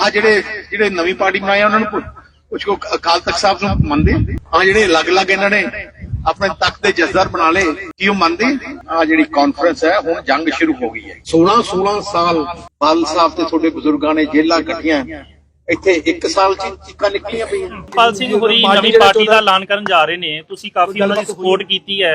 ਆ ਜਿਹੜੇ ਜਿਹੜੇ ਨਵੀਂ ਪਾਰਟੀ ਬਣਾਈ ਆ ਉਹਨਾਂ ਨੂੰ ਕੁਝ ਕੋ ਅਕਾਲ ਤਖਤ ਸਾਹਿਬ ਨੂੰ ਮੰਨਦੇ ਆ। ਜਿਹੜੇ ਅਲੱਗ-ਅਲੱਗ ਇਹਨਾਂ ਨੇ ਆਪਣੇ ਤਖਤ ਦੇ ਜੱਜ਼ਰ ਬਣਾ ਲਏ ਕੀ ਉਹ ਮੰਨਦੇ ਆ? ਜਿਹੜੀ ਕਾਨਫਰੰਸ ਹੈ ਹੁਣ ਜੰਗ ਸ਼ੁਰੂ ਹੋ ਗਈ ਹੈ। 16 16 ਸਾਲ ਬਾਲ ਸਾਹਿਬ ਤੇ ਤੁਹਾਡੇ ਬਜ਼ੁਰਗਾਂ ਨੇ ਜੇਲਾਂ ਕੱਟੀਆਂ। ਇੱਥੇ 1 ਸਾਲ ਚ ਚੀਕਾਂ ਨਿਕਲੀਆਂ ਪਈਆਂ। ਪਾਲ ਸਿੰਘ ਹੋਰੀ ਨਵੀਂ ਪਾਰਟੀ ਦਾ ਐਲਾਨ ਕਰਨ ਜਾ ਰਹੇ ਨੇ। ਤੁਸੀਂ ਕਾਫੀ ਉਹਨਾਂ ਦੀ ਸਪੋਰਟ ਕੀਤੀ ਹੈ।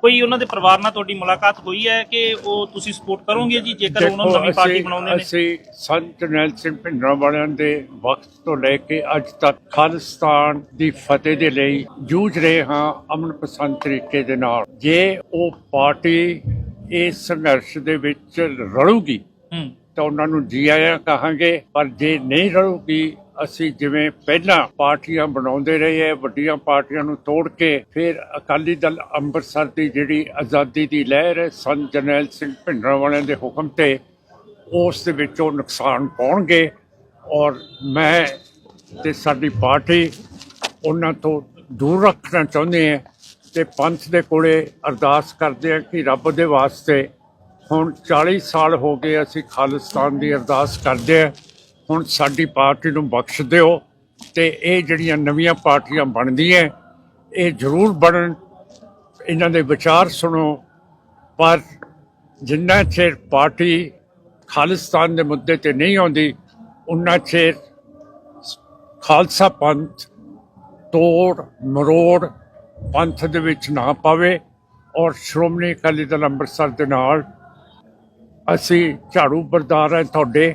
ਕੋਈ ਉਹਨਾਂ ਦੇ ਪਰਿਵਾਰ ਨਾਲ ਤੁਹਾਡੀ ਮੁਲਾਕਾਤ ਹੋਈ ਹੈ ਕਿ ਉਹ ਤੁਸੀਂ ਸਪੋਰਟ ਕਰੋਗੇ ਜੀ? ਜੇਕਰ ਉਹਨਾਂ ਨੂੰ ਨਵੀਂ ਪਾਰਟੀ ਬਣਾਉਂਦੇ ਨੇ। ਅਸੀਂ ਸੰਤ ਜਰਨੈਲ ਸਿੰਘ ਭਿੰਡਰਾਂ ਵਾਲਿਆਂ ਦੇ ਵਕਤ ਤੋਂ ਲੈ ਕੇ ਅੱਜ ਤੱਕ ਖਾਲਿਸਤਾਨ ਦੀ ਫਤਿਹ ਦੇ ਲਈ ਜੂਝ ਰਹੇ ਹਾਂ ਅਮਨ ਪਸੰਦ ਤਰੀਕੇ ਦੇ ਨਾਲ। ਜੇ ਉਹ ਪਾਰਟੀ ਇਸ ਸੰਘਰਸ਼ ਦੇ ਵਿੱਚ ਰਲੂਗੀ ਤਾਂ ਉਹਨਾਂ ਨੂੰ ਜੀ ਆਇਆਂ ਕਹਾਂਗੇ ਪਰ ਜੇ ਨਹੀਂ ਰਲੂਗੀ ਅਸੀਂ ਜਿਵੇਂ ਪਹਿਲਾਂ ਪਾਰਟੀਆਂ ਬਣਾਉਂਦੇ ਰਹੇ ਹੈ, ਵੱਡੀਆਂ ਪਾਰਟੀਆਂ ਨੂੰ ਤੋੜ ਕੇ ਫਿਰ ਅਕਾਲੀ ਦਲ ਅੰਮ੍ਰਿਤਸਰ ਦੀ ਜਿਹੜੀ ਆਜ਼ਾਦੀ ਦੀ ਲਹਿਰ ਹੈ, ਸੰਤ ਜਰਨੈਲ ਸਿੰਘ ਭਿੰਡਰਾਂ ਵਾਲਿਆਂ ਦੇ ਹੁਕਮ ਤੇ ਉਸ ਦੇ ਵਿੱਚ ਉਹ ਨੁਕਸਾਨ ਪਾਉਣਗੇ ਔਰ ਮੈਂ ਤੇ ਸਾਡੀ ਪਾਰਟੀ ਉਹਨਾਂ ਤੋਂ ਦੂਰ ਰੱਖਣਾ ਚਾਹੁੰਦੇ ਹਾਂ ਤੇ ਪੰਥ ਦੇ ਕੋਲੇ ਅਰਦਾਸ ਕਰਦੇ ਹਾਂ ਕਿ ਰੱਬ ਦੇ ਵਾਸਤੇ ਹੁਣ 40 ਸਾਲ ਹੋ ਗਏ ਅਸੀਂ ਖਾਲਿਸਤਾਨ ਦੀ ਅਰਦਾਸ ਕਰਦੇ ਹਾਂ। ਹੁਣ ਸਾਡੀ ਪਾਰਟੀ ਨੂੰ ਬਖਸ਼ ਦਿਓ ਤੇ ਇਹ ਜਿਹੜੀਆਂ ਨਵੀਆਂ ਪਾਰਟੀਆਂ ਬਣਦੀਆਂ, ਇਹ ਜ਼ਰੂਰ ਬਣਨ। ਇਹਨਾਂ ਦੇ ਵਿਚਾਰ ਸੁਣੋ। ਪਰ ਜਿੰਨਾ ਚਿਰ ਪਾਰਟੀ ਖਾਲਿਸਤਾਨ ਦੇ ਮੁੱਦੇ ਤੇ ਨਹੀਂ ਆਉਂਦੀ, ਉਨਾ ਚਿਰ ਖਾਲਸਾ ਪੰਥ ਤੋੜ ਮਰੋੜ ਪੰਥ ਦੇ ਵਿੱਚ ਨਾ ਪਾਵੇ ਔਰ ਸ਼੍ਰੋਮਣੀ ਅਕਾਲੀ ਦਲ ਅੰਮ੍ਰਿਤਸਰ ਦੇ ਨਾਲ ਅਸੀਂ ਝਾੜੂ ਬਰਦਾਰ ਹੈ ਤੁਹਾਡੇ।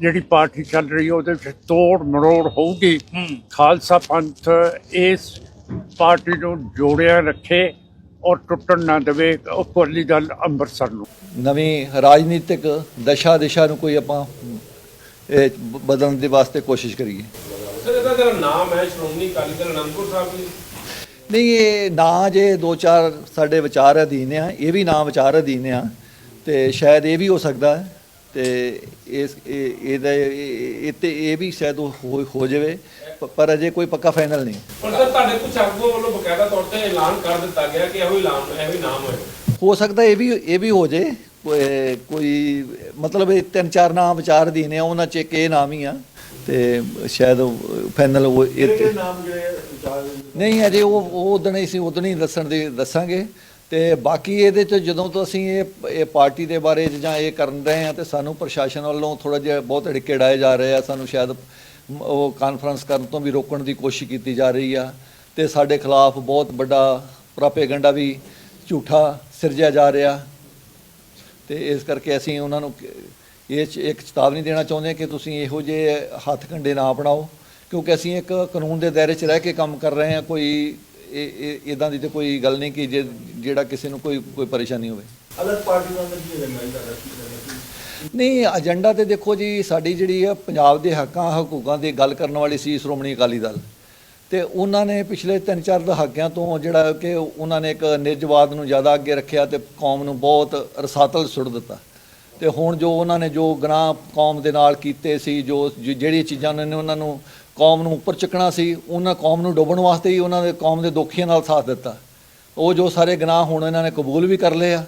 ਜਿਹੜੀ ਪਾਰਟੀ ਚੱਲ ਰਹੀ ਹੈ ਉਹਦੇ ਵਿੱਚ ਤੋੜ ਮਰੋੜ ਹੋਊਗੀ। ਖਾਲਸਾ ਪੰਥ ਇਸ ਪਾਰਟੀ ਨੂੰ ਜੋੜਿਆ ਰੱਖੇ ਔਰ ਟੁੱਟਣ ਨਾ ਦੇਵੇ ਅਕਾਲੀ ਦਲ ਅੰਮ੍ਰਿਤਸਰ ਨੂੰ। ਨਵੀਂ ਰਾਜਨੀਤਿਕ ਦਸ਼ਾ ਦਿਸ਼ਾ ਨੂੰ ਕੋਈ ਆਪਾਂ ਬਦਲਣ ਦੇ ਵਾਸਤੇ ਕੋਸ਼ਿਸ਼ ਕਰੀਏ। ਸਰ ਇਹਦਾ ਜਿਹੜਾ ਨਾਮ ਹੈ ਸ਼੍ਰੋਮਣੀ ਅਕਾਲੀ ਦਲ ਅਨੰਦਪੁਰ ਸਾਹਿਬ ਜੀ। ਨਹੀਂ ਇਹ ਨਾਂ ਜੇ ਦੋ ਚਾਰ ਸਾਡੇ ਵਿਚਾਰ ਅਧੀਨ ਆ ਇਹ ਵੀ ਨਾਂ ਵਿਚਾਰ ਅਧੀਨ ਆ ਤੇ ਸ਼ਾਇਦ ਇਹ ਵੀ ਹੋ ਸਕਦਾ ਹੈ। ਤੇ ਇਸ ਇਹ ਇਹਦਾ ਇਹ ਇਹ ਤੇ ਇਹ ਵੀ ਸ਼ਾਇਦ ਹੋ ਹੋ ਜਾਵੇ ਪਰ ਅਜੇ ਕੋਈ ਪੱਕਾ ਫਾਈਨਲ ਨਹੀਂ। ਪਰ ਸਰ ਤੁਹਾਡੇ ਕੁਝ ਆਗੂਆਂ ਵੱਲੋਂ ਬਕਾਇਦਾ ਤੌਰ ਤੇ ਐਲਾਨ ਕਰ ਦਿੱਤਾ ਗਿਆ ਕਿ ਇਹੋ ਇਹੋ ਹੀ ਨਾਮ ਹੋਏ। ਹੋ ਸਕਦਾ ਇਹ ਵੀ ਇਹ ਵੀ ਹੋ ਜੇ ਕੋਈ- ਕੋਈ ਮਤਲਬ ਇਹ ਤਿੰਨ ਚਾਰ ਨਾਮ ਵਿਚਾਰ ਅਧੀਨ ਆ ਉਹਨਾਂ ਚ ਇੱਕ ਇਹ ਨਾਮ ਹੀ ਆ ਤੇ ਸ਼ਾਇਦ ਫਾਈਨਲ ਉਹ ਇਹ ਨਹੀਂ ਅਜੇ ਉਹ ਉਹ ਉਦਣ ਹੀ ਸੀ ਉਦਣ ਹੀ ਦੱਸਣ ਦੇ ਦੱਸਾਂਗੇ। ਤੇ ਬਾਕੀ ਇਹਦੇ ਚ ਜਦੋਂ ਤੋਂ ਅਸੀਂ ਇਹ ਇਹ ਪਾਰਟੀ ਦੇ ਬਾਰੇ ਜਾਂ ਇਹ ਕਰਨ ਰਹੇ ਹਾਂ ਤੇ ਸਾਨੂੰ ਪ੍ਰਸ਼ਾਸਨ ਵੱਲੋਂ ਥੋੜਾ ਜਿਹਾ ਬਹੁਤ ਢਿੱਕੇ ਡਾਏ ਜਾ ਰਹੇ ਆ, ਸਾਨੂੰ ਸ਼ਾਇਦ ਉਹ ਕਾਨਫਰੰਸ ਕਰਨ ਤੋਂ ਵੀ ਰੋਕਣ ਦੀ ਕੋਸ਼ਿਸ਼ ਕੀਤੀ ਜਾ ਰਹੀ ਆ ਤੇ ਸਾਡੇ ਖਿਲਾਫ ਬਹੁਤ ਵੱਡਾ ਪ੍ਰਾਪੇਗੰਡਾ ਵੀ ਝੂਠਾ ਸਿਰਜਿਆ ਜਾ ਰਿਹਾ। ਤੇ ਇਸ ਕਰਕੇ ਅਸੀਂ ਉਹਨਾਂ ਨੂੰ ਇਹ 'ਚ ਇੱਕ ਚੇਤਾਵਨੀ ਦੇਣਾ ਚਾਹੁੰਦੇ ਹਾਂ ਕਿ ਤੁਸੀਂ ਇਹੋ ਜਿਹੇ ਹੱਥ ਕੰਡੇ ਨਾ ਅਪਣਾਓ, ਕਿਉਂਕਿ ਅਸੀਂ ਇੱਕ ਕਾਨੂੰਨ ਦੇ ਦਾਇਰੇ 'ਚ ਰਹਿ ਕੇ ਕੰਮ ਕਰ ਰਹੇ ਹਾਂ, ਕੋਈ ਇਹ ਇਦਾਂ ਦੀ ਤੇ ਕੋਈ ਗੱਲ ਨਹੀਂ ਕਿ ਜੇ- ਜਿਹੜਾ ਕਿਸੇ ਨੂੰ ਕੋਈ ਕੋਈ ਪਰੇਸ਼ਾਨੀ ਹੋਵੇ। ਅਲੱਗ ਪਾਰਟੀ ਨਾਲ ਕੀ ਏਜੰਡਾ ਹੈ ਨਹੀਂ ਏਜੰਡਾ ਤੇ ਦੇਖੋ ਜੀ ਸਾਡੀ ਜਿਹੜੀ ਆ ਪੰਜਾਬ ਦੇ ਹੱਕਾਂ ਹਕੂਕਾਂ ਦੀ ਗੱਲ ਕਰਨ ਵਾਲੀ ਸੀ ਸ਼੍ਰੋਮਣੀ ਅਕਾਲੀ ਦਲ। ਤੇ ਉਹਨਾਂ ਨੇ ਪਿਛਲੇ 3-4 ਦਹਾਕਿਆਂ ਤੋਂ ਜਿਹੜਾ ਕਿ ਉਹਨਾਂ ਨੇ ਇੱਕ ਨਿਜਵਾਦ ਨੂੰ ਜ਼ਿਆਦਾ ਅੱਗੇ ਰੱਖਿਆ ਤੇ ਕੌਮ ਨੂੰ ਬਹੁਤ ਰਸਾਤਲ ਸੁੱਟ ਦਿੱਤਾ। ਤੇ ਹੁਣ ਜੋ ਉਹਨਾਂ ਨੇ ਜੋ ਗੁਨਾਹ ਕੌਮ ਦੇ ਨਾਲ ਕੀਤੇ ਸੀ ਜੋ ਜ- ਜਿਹੜੀ ਚੀਜ਼ਾਂ ਉਹਨਾਂ ਨੇ ਉਹਨਾਂ ਨੂੰ ਕੌਮ ਨੂੰ ਉੱਪਰ ਚੱਕਣਾ ਸੀ ਉਹਨਾਂ ਕੌਮ ਨੂੰ ਡੋਬਣ ਵਾਸਤੇ ਹੀ ਉਹਨਾਂ ਦੇ ਕੌਮ ਦੇ ਦੋਖੀਆਂ ਨਾਲ ਸਾਥ ਦਿੱਤਾ ਉਹ ਜੋ ਸਾਰੇ ਗੁਨਾਹ ਹੁਣ ਇਹਨਾਂ ਨੇ ਕਬੂਲ ਵੀ ਕਰ ਲਏ ਆ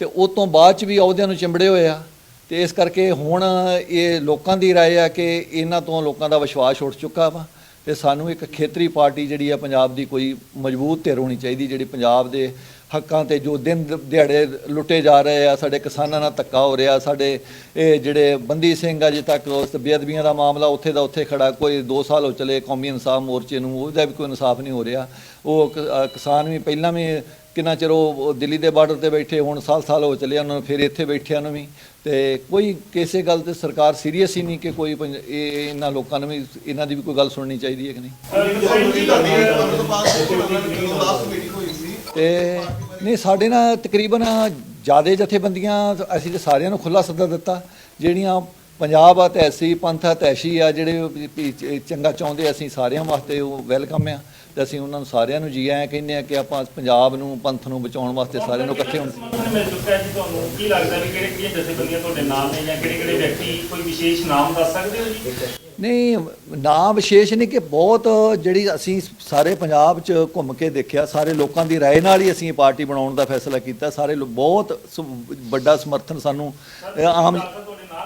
ਤੇ ਉਹ ਤੋਂ ਬਾਅਦ ਚ ਵੀ ਅਹੁਦਿਆਂ ਨੂੰ ਚਿੰਬੜੇ ਹੋਏ ਆ ਤੇ ਇਸ ਕਰਕੇ ਹੁਣ ਇਹ ਲੋਕਾਂ ਦੀ رائے ਆ ਕਿ ਇਹਨਾਂ ਤੋਂ ਲੋਕਾਂ ਦਾ ਵਿਸ਼ਵਾਸ ਉੱਠ ਚੁੱਕਾ ਵਾ ਤੇ ਸਾਨੂੰ ਇੱਕ ਖੇਤਰੀ ਪਾਰਟੀ ਜਿਹੜੀ ਆ ਪੰਜਾਬ ਦੀ ਕੋਈ ਮਜ਼ਬੂਤ ਧਿਰ ਹੋਣੀ ਚਾਹੀਦੀ ਜਿਹੜੀ ਪੰਜਾਬ ਦੇ ਹੱਕਾਂ ਤੇ ਜੋ ਦਿਨ ਦਿਹਾੜੇ ਲੁੱਟੇ ਜਾ ਰਹੇ ਆ, ਸਾਡੇ ਕਿਸਾਨਾਂ ਨਾਲ ਧੱਕਾ ਹੋ ਰਿਹਾ, ਸਾਡੇ ਇਹ ਜਿਹੜੇ ਬੰਦੀ ਸਿੰਘ ਆ ਜੇ ਤੱਕ, ਉਸ ਬੇਅਦਬੀਆਂ ਦਾ ਮਾਮਲਾ ਉੱਥੇ ਦਾ ਉੱਥੇ ਖੜਾ, ਕੋਈ 2 ਸਾਲ ਹੋ ਚਲੇ ਕੌਮੀ ਇਨਸਾਫ ਮੋਰਚੇ ਨੂੰ, ਉਹਦਾ ਵੀ ਕੋਈ ਇਨਸਾਫ ਨਹੀਂ ਹੋ ਰਿਹਾ। ਉਹ ਕ- ਕਿਸਾਨ ਵੀ ਪਹਿਲਾਂ ਵੀ ਕਿੰਨਾ ਚਿਰ ਉਹ ਉਹ ਦਿੱਲੀ ਦੇ ਬਾਰਡਰ ਤੇ ਬੈਠੇ, ਹੁਣ ਸਾਲ ਸਾਲ ਹੋ ਚੱਲੇ ਉਹਨਾਂ ਨੂੰ, ਫਿਰ ਇੱਥੇ ਬੈਠਿਆਂ ਨੂੰ ਵੀ। ਤੇ ਕੋਈ ਕਿਸੇ ਗੱਲ ਤੇ ਸਰਕਾਰ ਸੀਰੀਅਸ ਹੀ ਨਹੀਂ ਕਿ ਕੋਈ ਪੰਜ- ਇਹਨਾਂ ਲੋਕਾਂ ਨੂੰ ਵੀ, ਇਹਨਾਂ ਦੀ ਵੀ ਕੋਈ ਗੱਲ ਸੁਣਨੀ ਚਾਹੀਦੀ ਹੈ ਕਿ ਨਹੀਂ? ਤੇ ਨਹੀਂ, ਸਾਡੇ ਨਾਲ ਤਕਰੀਬਨ ਜਿਆਦੇ ਜਥੇਬੰਦੀਆਂ, ਅਸੀਂ ਤੇ ਸਾਰਿਆਂ ਨੂੰ ਖੁੱਲਾ ਸੱਦਾ ਦਿੱਤਾ। ਜਿਹੜੀਆਂ ਪੰਜਾਬ ਆ ਤੈਸੀ ਪੰਥ ਆ ਤੈਸ਼ੀ ਆ, ਜਿਹੜੇ ਚੰਗਾ ਚਾਹੁੰਦੇ ਅਸੀਂ ਸਾਰਿਆਂ ਵਾਸਤੇ ਉਹ ਵੈਲਕਮ ਆ। ਤੇ ਅਸੀਂ ਉਹਨਾਂ ਨੂੰ ਸਾਰਿਆਂ ਨੂੰ ਜੀ ਆਇਆਂ ਕਹਿੰਦੇ ਆ ਕਿ ਆਪਾਂ ਪੰਜਾਬ ਨੂੰ ਪੰਥ ਨੂੰ ਬਚਾਉਣ ਵਾਸਤੇ ਸਾਰਿਆਂ ਨੂੰ ਇਕੱਠੇ ਹੋਣਾ ਸਮਰਥਨ ਮਿਲ ਚੁੱਕਾ ਹੈ ਜੀ ਤੁਹਾਨੂੰ ਕੀ ਲੱਗਦਾ ਵੀ ਕਿਹੜੇ ਕਿਹੜੀਆਂ ਜਥੇਬੰਦੀਆਂ ਤੁਹਾਡੇ ਨਾਲ ਨੇ ਜਾਂ ਕਿਹੜੇ ਕਿਹੜੇ ਵਿਅਕਤੀ ਕੋਈ ਵਿਸ਼ੇਸ਼ ਨਾਮ ਦੱਸ ਸਕਦੇ ਹੋ ਜੀ ਨਹੀਂ ਨਾਂ ਵਿਸ਼ੇਸ਼ ਨਹੀਂ ਕਿ ਬਹੁਤ ਜਿਹੜੀ ਅਸੀਂ ਸਾਰੇ ਪੰਜਾਬ 'ਚ ਘੁੰਮ ਕੇ ਦੇਖਿਆ ਸਾਰੇ ਲੋਕਾਂ ਦੀ رائے ਨਾਲ ਹੀ ਅਸੀਂ ਇਹ ਪਾਰਟੀ ਬਣਾਉਣ ਦਾ ਫੈਸਲਾ ਕੀਤਾ ਸਾਰੇ ਲੋ- ਬਹੁਤ ਸ- ਵੱਡਾ ਸਮਰਥਨ ਸਾਨੂੰ ਅ, ਆਮ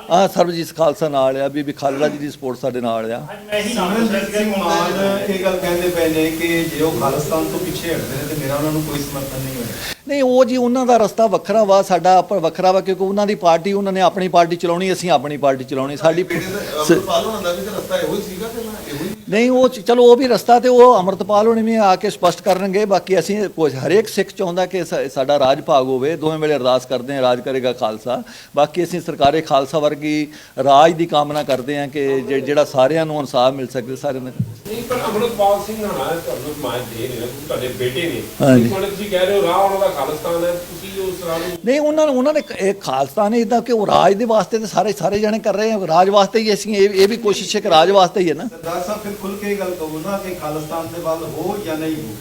ਆ ਸਰਬਜੀਤ ਖਾਲਸਾ ਨਾਲ ਆ, ਬੀਬੀ ਖਾਲੜਾ ਜੀ ਦੀ ਸਪੋਰਟ ਸਾਡੇ ਨਾਲ ਆ। ਅੱਜ ਸਿੰਘ ਮਾਨ ਇਹ ਗੱਲ ਕਹਿੰਦੇ ਪਏ ਨੇ ਕਿ ਜੇ ਉਹ ਖਾਲਿਸਤਾਨ ਤੋਂ ਪਿੱਛੇ ਹਟਦੇ ਨੇ ਤੇ ਮੇਰਾ ਉਹਨਾਂ ਨੂੰ ਕੋਈ ਸਮਰਥਨ ਨਹੀਂ ਹੋਇਆ ਨਹੀਂ ਉਹ ਜੀ ਉਹਨਾਂ ਦਾ ਰਸਤਾ ਵੱਖਰਾ ਵਾ ਸਾਡਾ ਆਪਣਾ ਵੱਖਰਾ ਵਾ ਕਿਉਂਕਿ ਉਹਨਾਂ ਦੀ ਪਾਰਟੀ ਉਹਨਾਂ ਨੇ ਆਪਣੀ ਪਾਰਟੀ ਚਲਾਉਣੀ ਅਸੀਂ ਆਪਣੀ ਪਾਰਟੀ ਚਲਾਉਣੀ ਸਾਡੀ ਸ- ਅਮਰਪਾਲ ਹੋਣਾ ਦਾ ਵੀ ਤਾਂ ਰਸਤਾ ਇਹੋ ਹੀ ਸੀਗਾ ਤੇ ਮੈਂ ਇਹੋ ਹੀ ਨਹੀਂ ਉਹ ਚ- ਚਲੋ ਉਹ ਵੀ ਰਸਤਾ ਤੇ ਉਹ ਅਮਰਤਪਾਲ ਹੋਣੀ ਵੀ ਆ ਕੇ ਸਪਸ਼ਟ ਕਰਨਗੇ ਬਾਕੀ ਅਸੀਂ ਕੁਝ ਹਰੇਕ ਸਿੱਖ ਚਾਹੁੰਦਾ ਕਿ ਸਾ- ਸਾਡਾ ਰਾਜ ਭਾਗ ਹੋਵੇ ਦੋਵੇਂ ਵੇਲੇ ਅਰਦਾਸ ਕਰਦੇ ਹਾਂ ਰਾਜ ਕਰੇਗਾ ਖਾਲਸਾ ਬਾਕੀ ਅਸੀਂ ਸਰਕਾਰੇ ਖਾਲਸਾ ਵਰਗੀ ਰਾਜ ਦੀ ਕਾਮਨਾ ਕਰਦੇ ਹਾਂ ਕਿ ਜਿ- ਜਿਹੜਾ ਸਾਰਿਆਂ ਨੂੰ ਇਨਸਾਫ ਮਿਲ ਸਕੇ ਸਾਰਿਆਂ ਨੂੰ ਨਹੀਂ ਪਰ ਅਮਰਪਾਲ ਸਿੰਘ ਹਣਾ ਤੁਹਾਨੂੰ ਮਾਇ ਦੇ ਰਹੇ ਨੇ ਤੁਹਾਡੇ ਬੇਟੇ ਨੇ ਹਾਂਜੀ। ਤੁਸੀਂ ਤੁਹਾਡੇ- ਤੁਸੀਂ ਕਹਿ ਰਹੇ ਹੋ ਰਾਹ ਉਹਨਾਂ ਦਾ ਖਾਲਿਸਤਾਨ ਹੈ ਤੁਸੀਂ ਉਸ ਰਾਹ ਨੂੰ ਨਹੀਂ ਉਹਨਾਂ ਨੂੰ ਉਹਨਾਂ ਨੇ ਇਹ ਖਾਲਸਾ ਨੇ ਇਦਾਂ ਕਿ ਉਹ ਰਾਜ ਦੇ ਵਾਸਤੇ ਤੇ ਸਾਰੇ ਸਾਰੇ ਜਣੇ ਕਰ ਰਹੇ ਆ। ਰਾਜ ਵਾਸਤੇ ਹੀ ਅਸੀਂ ਇਹ ਇਹ ਵੀ ਕੋਸ਼ਿਸ਼ ਹੈ ਕਿ ਰਾਜ ਵਾਸਤੇ ਹੀ ਹੈ ਨਾ। ਸਰਦਾਰ ਸਾਹਿਬ ਫਿਰ ਖੁੱਲ ਕੇ ਇਹ ਗੱਲ ਕਹੋ ਨਾ ਕਿ ਖਾਲਿਸਤਾਨ ਦੇ ਵੱਲ ਹੋ ਜਾਂ ਨਹੀਂ ਹੋ।